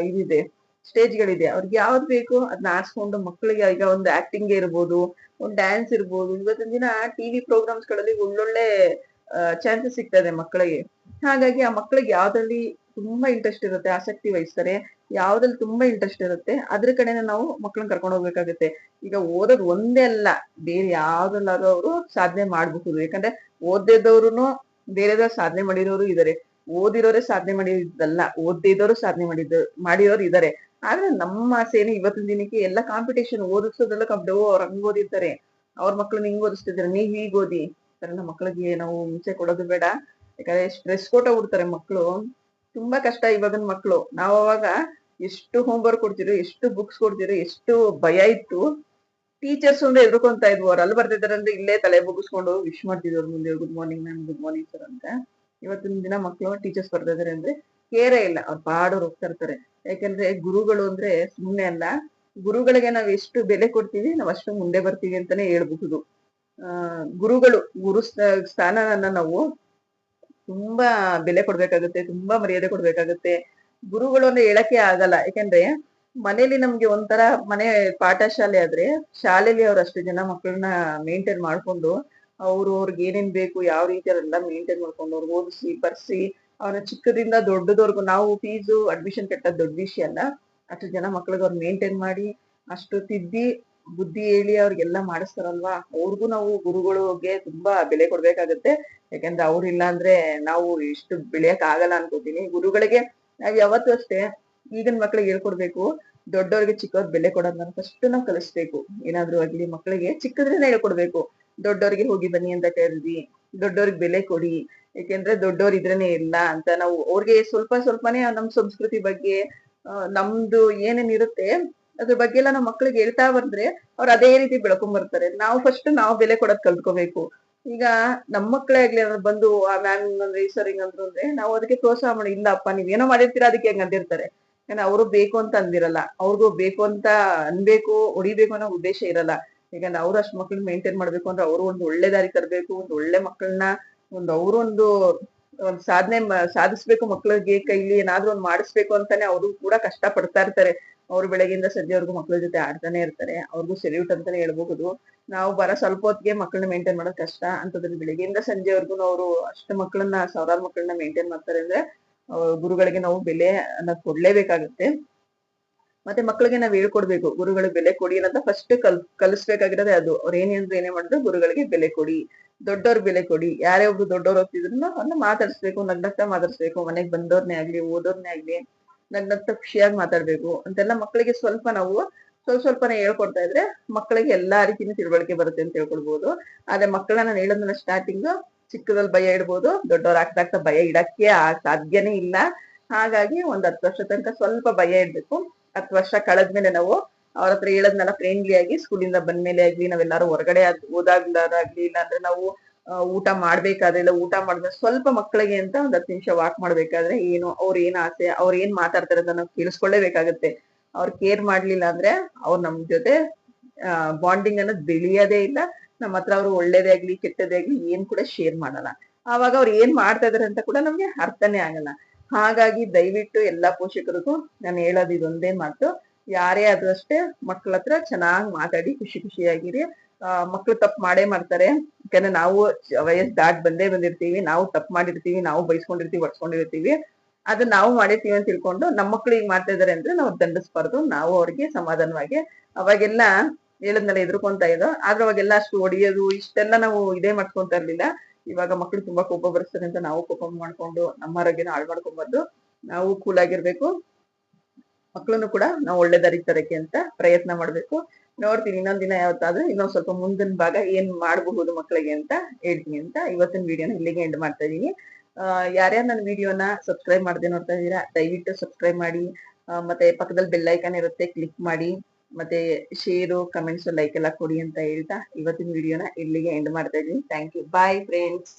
ಇದಿದೆ. ಸ್ಟೇಜ್ಗಳಿದೆ. ಅವ್ರಿಗೆ ಯಾವ್ದು ಬೇಕು ಅದನ್ನ ಆರಿಸ್ಕೊಂಡು ಮಕ್ಕಳಿಗೆ ಈಗ ಒಂದು ಆಕ್ಟಿಂಗ್ ಇರ್ಬೋದು, ಒಂದು ಡ್ಯಾನ್ಸ್ ಇರ್ಬೋದು. ಇವತ್ತಿನ ದಿನ ಟಿವಿ ಪ್ರೋಗ್ರಾಮ್ಸ್ಗಳಲ್ಲಿ ಒಳ್ಳೊಳ್ಳೆ ಚಾನ್ಸಸ್ ಸಿಗ್ತದೆ ಮಕ್ಕಳಿಗೆ. ಹಾಗಾಗಿ ಆ ಮಕ್ಕಳಿಗೆ ಯಾವ್ದ್ರಲ್ಲಿ ತುಂಬಾ ಇಂಟ್ರೆಸ್ಟ್ ಇರುತ್ತೆ, ಆಸಕ್ತಿ ವಹಿಸ್ತಾರೆ, ಯಾವ್ದ್ರಲ್ಲಿ ತುಂಬಾ ಇಂಟ್ರೆಸ್ಟ್ ಇರುತ್ತೆ, ಅದ್ರ ಕಡೆನೆ ನಾವು ಮಕ್ಕಳನ್ನ ಕರ್ಕೊಂಡು ಹೋಗ್ಬೇಕಾಗುತ್ತೆ. ಈಗ ಓದೋದ್ ಒಂದೇ ಅಲ್ಲ, ಬೇರೆ ಯಾವ್ದ್ರಲ್ಲಾದ್ರೂ ಅವರು ಸಾಧನೆ ಮಾಡಬಹುದು. ಯಾಕಂದ್ರೆ ಓದಿದವ್ರು ಬೇರೆದ್ರ ಸಾಧನೆ ಮಾಡಿರೋರು ಇದಾರೆ. ಓದಿರೋರೇ ಸಾಧನೆ ಮಾಡಿದ್ದಲ್ಲ, ಓದ್ದೇ ಸಾಧನೆ ಮಾಡಿದ್ರು ಮಾಡಿರೋರು ಇದಾರೆ. ಆದ್ರೆ ನಮ್ಮ ಆಸೆನು ಇವತ್ತಿನ ದಿನಕ್ಕೆ ಎಲ್ಲ ಕಾಂಪಿಟೇಷನ್ ಓದಿಸೋದೆಲ್ಲ ಕಂಪ್ಲೀಟ್ ಅವ್ರು ಹಂಗ್ ಓದಿರ್ತಾರೆ. ಅವ್ರ ಮಕ್ಳನ್ನ ಹಿಂಗ್ ಓದಿಸ್ತಿದಾರೆ, ನೀವ್ ಹೀಗ್ ಓದಿ. ತರ ಮಕ್ಕಳಿಗೆ ನಾವು ಮುಂಚೆ ಕೊಡೋದು ಬೇಡ. ಯಾಕಂದ್ರೆ ಸ್ಟ್ರೆಸ್ ಕೊಟ್ಟ ಬಿಡ್ತಾರೆ ಮಕ್ಳು. ತುಂಬಾ ಕಷ್ಟ ಇವಾಗಿನ ಮಕ್ಳು. ನಾವ್ ಅವಾಗ ಎಷ್ಟು ಹೋಮ್ವರ್ಕ್ ಕೊಡ್ತಿದ್ರು, ಎಷ್ಟು ಬುಕ್ಸ್ ಕೊಡ್ತಿದ್ರು, ಎಷ್ಟು ಭಯ ಇತ್ತು. ಟೀಚರ್ಸ್ ಅಂದ್ರೆ ಎದುರ್ಕೊಂತಾ ಇದ್ವು. ಅವ್ರು ಅಲ್ಲಿ ಬರ್ತಿದಾರೆ ಅಂದ್ರೆ ಇಲ್ಲೇ ತಲೆ ಬುಗಿಸ್ಕೊಂಡು ವಿಶ್ ಮಾಡ್ತಿದ್ರು ಅವ್ರ ಮುಂದೆ. Good morning ma'am good morning sir ಅಂತ. ಇವತ್ತಿನ ದಿನ ಮಕ್ಳು ಟೀಚರ್ಸ್ ಬರ್ತಾ ಇದಾರೆ ಅಂದ್ರೆ ಕೇರೇ ಇಲ್ಲ. ಅವ್ರು ಪಾಡೋರು ಹೋಗ್ತಾ ಇರ್ತಾರೆ. ಯಾಕಂದ್ರೆ ಗುರುಗಳು ಅಂದ್ರೆ ಸುಮ್ನೆ ಅಲ್ಲ. ಗುರುಗಳಿಗೆ ನಾವ್ ಎಷ್ಟು ಬೆಲೆ ಕೊಡ್ತೀವಿ, ನಾವ್ ಅಷ್ಟು ಮುಂದೆ ಬರ್ತೀವಿ ಅಂತಾನೆ ಹೇಳ್ಬಹುದು. ಗುರುಗಳು, ಗುರು ಸ್ಥ- ಸ್ಥಾನವನ್ನ ನಾವು ತುಂಬಾ ಬೆಲೆ ಕೊಡ್ಬೇಕಾಗುತ್ತೆ, ತುಂಬಾ ಮರ್ಯಾದೆ ಕೊಡ್ಬೇಕಾಗುತ್ತೆ. ಗುರುಗಳು ಅಂದ್ರೆ ಹೇಳಕ್ಕೆ ಆಗಲ್ಲ. ಯಾಕಂದ್ರೆ ಮನೇಲಿ ನಮ್ಗೆ ಒಂಥರ ಮನೆ ಪಾಠಶಾಲೆ ಆದ್ರೆ ಶಾಲೆಲಿ ಅವ್ರು ಅಷ್ಟು ಜನ ಮಕ್ಕಳನ್ನ ಮೇಂಟೈನ್ ಮಾಡ್ಕೊಂಡು ಅವ್ರು ಅವ್ರಿಗೆ ಏನೇನ್ ಬೇಕು, ಯಾವ ರೀತಿ ಅವರೆಲ್ಲ ಮೇಂಟೈನ್ ಮಾಡ್ಕೊಂಡು ಅವ್ರಿಗೆ ಓದಿಸಿ, ಬರ್ಸಿ ಅವ್ರ ಚಿಕ್ಕದಿಂದ ದೊಡ್ಡದವರ್ಗು ನಾವು ಫೀಸು, ಅಡ್ಮಿಷನ್ ಕಟ್ಟೋದು ದೊಡ್ಡ ವಿಷಯ ಅಲ್ಲ. ಅಷ್ಟು ಜನ ಮಕ್ಳಿಗೆ ಅವ್ರು ಮೇಂಟೈನ್ ಮಾಡಿ ಅಷ್ಟು ತಿದ್ದಿ ಬುದ್ಧಿ ಹೇಳಿ ಅವ್ರಿಗೆಲ್ಲ ಮಾಡಿಸ್ತಾರಲ್ವಾ? ಅವ್ರಿಗೂ ನಾವು ಗುರುಗಳಿಗೆ ತುಂಬಾ ಬೆಲೆ ಕೊಡ್ಬೇಕಾಗತ್ತೆ. ಯಾಕಂದ್ರೆ ಅವ್ರಿಲ್ಲ ಅಂದ್ರೆ ನಾವು ಇಷ್ಟು ಬೆಳೆಯಕ್ ಆಗಲ್ಲ ಅನ್ಕೋತೀನಿ. ಗುರುಗಳಿಗೆ ನಾವ್ ಯಾವತ್ತೂ ಅಷ್ಟೇ ಈಗಿನ ಮಕ್ಳಿಗೆ ಹೇಳ್ಕೊಡ್ಬೇಕು, ದೊಡ್ಡವ್ರಿಗೆ ಚಿಕ್ಕವ್ರ್ ಬೆಲೆ ಕೊಡೋದನ್ನ ಫಸ್ಟ್ ನಾವು ಕಲಿಸ್ಬೇಕು. ಏನಾದ್ರೂ ಆಗ್ಲಿ ಮಕ್ಳಿಗೆ ಚಿಕ್ಕದ್ರಿಂದ ಹೇಳ್ಕೊಡ್ಬೇಕು. ದೊಡ್ಡವ್ರಿಗೆ ಹೋಗಿ ಬನ್ನಿ ಅಂತ ಕರೆದಿ ದೊಡ್ಡವ್ರಿಗೆ ಬೆಲೆ ಕೊಡಿ, ಯಾಕೆಂದ್ರೆ ದೊಡ್ಡವ್ರು ಇದ್ರೇನೆ ಇಲ್ಲ ಅಂತ ನಾವು ಅವ್ರಿಗೆ ಸ್ವಲ್ಪ ಸ್ವಲ್ಪನೇ ನಮ್ ಸಂಸ್ಕೃತಿ ಬಗ್ಗೆ ನಮ್ದು ಏನೇನ್ ಇರುತ್ತೆ ಅದ್ರ ಬಗ್ಗೆ ಎಲ್ಲ ನಮ್ಮ ಮಕ್ಳಿಗೆ ಹೇಳ್ತಾ ಬಂದ್ರೆ ಅವ್ರು ಅದೇ ರೀತಿ ಬೆಳ್ಕೊಂಡ್ ಬರ್ತಾರೆ. ನಾವು ಫಸ್ಟ್ ನಾವು ಬೆಲೆ ಕೊಡೋದ್ ಕಲ್ತ್ಕೋಬೇಕು. ಈಗ ನಮ್ಮ ಮಕ್ಕಳೇ ಆಗ್ಲಿ ಅಂದ್ರೆ ಬಂದು, ಆ ಮ್ಯಾಮ್ ಅಂದ್ರೆ ಈ ಸರ್ ಹಿಂಗಂದ್ರು ಅಂದ್ರೆ ನಾವು ಅದಕ್ಕೆ ಪ್ರೋತ್ಸಾಹ ಮಾಡಿ, ಇಲ್ಲಪ್ಪ ನೀವ್ ಏನೋ ಮಾಡಿರ್ತೀರಾ ಅದಕ್ಕೆ ಹೆಂಗ್ ಅಂದಿರ್ತಾರೆ. ಯಾಕಂದ್ರೆ ಅವರು ಬೇಕು ಅಂತ ಅಂದಿರಲ್ಲ. ಅವ್ರಿಗೂ ಬೇಕು ಅಂತ ಅನ್ಬೇಕು ಹೊಡಿಬೇಕು ಅನ್ನೋ ಉದ್ದೇಶ ಇರಲ್ಲ. ಯಾಕಂದ್ರೆ ಅವ್ರು ಅಷ್ಟ್ ಮಕ್ಳನ್ನ ಮೇಂಟೈನ್ ಮಾಡ್ಬೇಕು ಅಂದ್ರೆ ಅವರು ಒಂದು ಒಳ್ಳೆ ದಾರಿ ತರಬೇಕು ಒಂದು ಒಳ್ಳೆ ಮಕ್ಕಳನ್ನ ಒಂದು ಅವರು ಒಂದು ಸಾಧನೆ ಸಾಧಿಸ್ಬೇಕು ಮಕ್ಳಿಗೆ, ಕೈಲಿ ಏನಾದ್ರೂ ಒಂದ್ ಮಾಡಿಸ್ಬೇಕು ಅಂತಾನೆ ಅವರು ಕೂಡ ಕಷ್ಟ ಪಡ್ತಾ ಇರ್ತಾರೆ. ಅವ್ರು ಬೆಳಗ್ಗೆಯಿಂದ ಸಂಜೆವರೆಗೂ ಮಕ್ಳ ಜೊತೆ ಆಡ್ತಾನೆ ಇರ್ತಾರೆ. ಅವ್ರಿಗೂ ಸೆಲ್ಯೂಟ್ ಅಂತಾನೆ ಹೇಳ್ಬಹುದು. ನಾವು ಬರ ಸ್ವಲ್ಪ ಹೊತ್ತಿಗೆ ಮಕ್ಕಳನ್ನ ಮೇಂಟೈನ್ ಮಾಡೋದ್ ಕಷ್ಟ. ಅಂತದ್ರಲ್ಲಿ ಬೆಳಗ್ಗೆಯಿಂದ ಸಂಜೆವರೆಗೂ ಅವರು ಅಷ್ಟು ಮಕ್ಕಳನ್ನ ಸಾವಿರಾರು ಮಕ್ಕಳನ್ನ ಮೇಂಟೈನ್ ಮಾಡ್ತಾರೆ ಅಂದ್ರೆ ಗುರುಗಳಿಗೆ ನಾವು ಬೆಲೆ ಅನ್ನೋದ್ ಕೊಡ್ಲೇಬೇಕಾಗುತ್ತೆ. ಮತ್ತೆ ಮಕ್ಕಳಿಗೆ ನಾವ್ ಹೇಳ್ಕೊಡ್ಬೇಕು, ಗುರುಗಳಿಗೆ ಬೆಲೆ ಕೊಡಿ ಅಂತ ಫಸ್ಟ್ ಕಲ್, ಕಲಿಸ್ಬೇಕಾಗಿರೋದೇ ಅದು. ಅವ್ರು ಏನೇ ಅಂದ್ರೆ ಏನೇ ಮಾಡಿದ್ರು ಗುರುಗಳಿಗೆ ಬೆಲೆ ಕೊಡಿ. ದೊಡ್ಡವ್ರ ಬೆಲೆ ಕೊಡಿ. ಯಾರೇ ಒಬ್ರು ದೊಡ್ಡವ್ರು ಹೋಗ್ತಿದ್ರು ಅವ್ರನ್ನ ಮಾತಾಡ್ಸ್ಬೇಕು ನಗ್ನಗ್ತಾ ಮಾತಾಡ್ಸ್ಬೇಕು. ಮನೆಗ್ ಬಂದವ್ರನ್ನೇ ಆಗ್ಲಿ, ಓದೋರ್ನೇ ಆಗ್ಲಿ ನಗ್ನಗ್ತಾ ಖುಷಿಯಾಗಿ ಮಾತಾಡ್ಬೇಕು. ಅಂತೆಲ್ಲ ಮಕ್ಕಳಿಗೆ ಸ್ವಲ್ಪ ನಾವು ಸ್ವಲ್ಪ ಸ್ವಲ್ಪನೇ ಹೇಳ್ಕೊಡ್ತಾ ಇದ್ರೆ ಮಕ್ಕಳಿಗೆ ಎಲ್ಲಾ ರೀತಿನೂ ತಿಳುವಳಿಕೆ ಬರುತ್ತೆ ಅಂತ ಹೇಳ್ಕೊಡ್ಬೋದು. ಆದ್ರೆ ಮಕ್ಕಳನ್ನ ನಾನು ಹೇಳೋದನ್ನ ಸ್ಟಾರ್ಟಿಂಗ್ ಚಿಕ್ಕದಲ್ಲಿ ಭಯ ಇಡ್ಬೋದು, ದೊಡ್ಡವ್ರ ಆಗ್ತಾ ಆಗ್ತಾ ಭಯ ಇಡಕ್ಕೆ ಆ ಸಾಧ್ಯನೇ ಇಲ್ಲ. ಹಾಗಾಗಿ ಒಂದ್ ಹತ್ತು ವರ್ಷ ತನಕ ಸ್ವಲ್ಪ ಭಯ ಇಡ್ಬೇಕು. ಹತ್ತು ವರ್ಷ ಕಳೆದ್ಮೇಲೆ ನಾವು ಅವ್ರ ಹತ್ರ ಹೇಳದ್ನೆಲ್ಲ ಫ್ರೆಂಡ್ಲಿ ಆಗಿ ಸ್ಕೂಲಿಂದ ಬಂದ್ಮೇಲೆ ಆಗ್ಲಿ, ನಾವೆಲ್ಲಾರು ಹೊರಗಡೆ ಓದಾಗ್ಲಾರಾಗ್ಲಿ ಇಲ್ಲಾಂದ್ರೆ ನಾವು ಊಟ ಮಾಡ್ಬೇಕಾದ್ರೆ, ಇಲ್ಲ ಊಟ ಮಾಡಿದ್ರೆ ಸ್ವಲ್ಪ ಮಕ್ಕಳಿಗೆ ಅಂತ ಒಂದ್ ಹತ್ತು ನಿಮಿಷ ವಾಕ್ ಮಾಡ್ಬೇಕಾದ್ರೆ ಏನು, ಅವ್ರ ಏನ್ ಆಸೆ, ಅವ್ರ ಏನ್ ಮಾತಾಡ್ತಾರೆ ಅಂತ ನಾವು ಕೇಳಿಸ್ಕೊಳ್ಳೇಬೇಕಾಗತ್ತೆ. ಅವ್ರ ಕೇರ್ ಮಾಡ್ಲಿಲ್ಲ ಅಂದ್ರೆ ಅವ್ರು ನಮ್ ಜೊತೆ ಬಾಂಡಿಂಗ್ ಅನ್ನೋದು ಬೆಳೆಯೋದೇ ಇಲ್ಲ. ನಮ್ಮ ಹತ್ರ ಅವ್ರು ಒಳ್ಳೇದೇ ಆಗ್ಲಿ, ಕೆಟ್ಟದೇ ಆಗ್ಲಿ, ಏನ್ ಕೂಡ ಶೇರ್ ಮಾಡಲ್ಲ. ಅವಾಗ ಅವ್ರು ಏನ್ ಮಾಡ್ತಾ ಇದಾರೆ ಅಂತ ಕೂಡ ನಮ್ಗೆ ಅರ್ಥನೇ ಆಗಲ್ಲ. ಹಾಗಾಗಿ ದಯವಿಟ್ಟು ಎಲ್ಲಾ ಪೋಷಕರಿಗೂ ನಾನು ಹೇಳೋದು ಇದೊಂದೇ ಮಾತು. ಯಾರೇ ಆದ್ರೂ ಅಷ್ಟೇ ಮಕ್ಳ ಹತ್ರ ಚೆನ್ನಾಗ್ ಮಾತಾಡಿ, ಖುಷಿ ಖುಷಿಯಾಗಿರಿ. ಆ, ಮಕ್ಳು ತಪ್ಪು ಮಾಡೇ ಮಾಡ್ತಾರೆ. ಯಾಕಂದ್ರೆ ನಾವು ವಯಸ್ಸು ದಾಟ್ ಬಂದೇ ಬಂದಿರ್ತೀವಿ. ನಾವು ತಪ್ಪು ಮಾಡಿರ್ತೀವಿ, ನಾವು ಬೈಸ್ಕೊಂಡಿರ್ತೀವಿ ಹೊಡ್ಸ್ಕೊಂಡಿರ್ತೀವಿ ಅದು ನಾವು ಮಾಡಿರ್ತೀವಿ ಅಂತ ತಿಳ್ಕೊಂಡು ನಮ್ಮ ಮಕ್ಳು ಈಗ ಮಾಡ್ತಾ ಇದಾರೆ ಅಂದ್ರೆ ನಾವು ದಂಡಿಸ್ಬಾರ್ದು ನಾವು ಅವ್ರಿಗೆ ಸಮಾಧಾನವಾಗಿ ಅವಾಗೆಲ್ಲ ಹೇಳದ್ನೆಲ್ಲ ಎದುರ್ಕೊಂತ ಇದ್ದೋ, ಆದ್ರೆ ಅವಾಗೆಲ್ಲ ಅಷ್ಟು ಹೊಡಿಯೋದು ಇಷ್ಟೆಲ್ಲ ನಾವು ಇದೇ ಮಾಡ್ಕೊಂತ ಇರ್ಲಿಲ್ಲ. ಇವಾಗ ಮಕ್ಳು ತುಂಬಾ ಕೋಪ ಬರ್ಸ್ತಾರೆ ಅಂತ ನಾವು ಕೋಪ ಮಾಡ್ಕೊಂಡು ನಮ್ಮ ಆರೋಗ್ಯನ ಹಾಳು ಮಾಡ್ಕೊಂಬಾರ್ದು ನಾವು ಕೂಲ್ ಆಗಿರ್ಬೇಕು. ಮಕ್ಕಳನ್ನು ಕೂಡ ನಾವು ಒಳ್ಳೆ ದಾರಿ ತರಕ್ಕೆ ಅಂತ ಪ್ರಯತ್ನ ಮಾಡ್ಬೇಕು. ನೋಡ್ತೀನಿ, ಇನ್ನೊಂದ್ ದಿನ ಯಾವತ್ತಾದ್ರೂ ಇನ್ನೊಂದ್ ಸ್ವಲ್ಪ ಮುಂದಿನ ಭಾಗ ಏನ್ ಮಾಡಬಹುದು ಮಕ್ಕಳಿಗೆ ಅಂತ ಹೇಳ್ತೀನಿ ಅಂತ ಇವತ್ತಿನ ವಿಡಿಯೋನ ಇಲ್ಲಿಗೆ ಎಂಡ್ ಮಾಡ್ತಾ ಇದೀನಿ ಯಾರ್ಯಾರು ನನ್ನ ವಿಡಿಯೋನ ಸಬ್ಸ್ಕ್ರೈಬ್ ಮಾಡದೆ ನೋಡ್ತಾ ಇದೀರಾ ದಯವಿಟ್ಟು ಸಬ್ಸ್ಕ್ರೈಬ್ ಮಾಡಿ. ಮತ್ತೆ ಪಕ್ಕದಲ್ಲಿ ಬೆಲ್ ಐಕಾನ್ ಇರುತ್ತೆ ಕ್ಲಿಕ್ ಮಾಡಿ. ಮತ್ತೆ ಶೇರು ಕಮೆಂಟ್ಸ್ ಲೈಕ್ ಎಲ್ಲ ಕೊಡಿ ಅಂತ ಹೇಳ್ತಾ ಇವತ್ತಿನ ವಿಡಿಯೋನ ಇಲ್ಲಿಗೆ ಎಂಡ್ ಮಾಡ್ತಾ ಇದೀನಿ ಥ್ಯಾಂಕ್ ಯು ಬಾಯ್ ಫ್ರೆಂಡ್ಸ್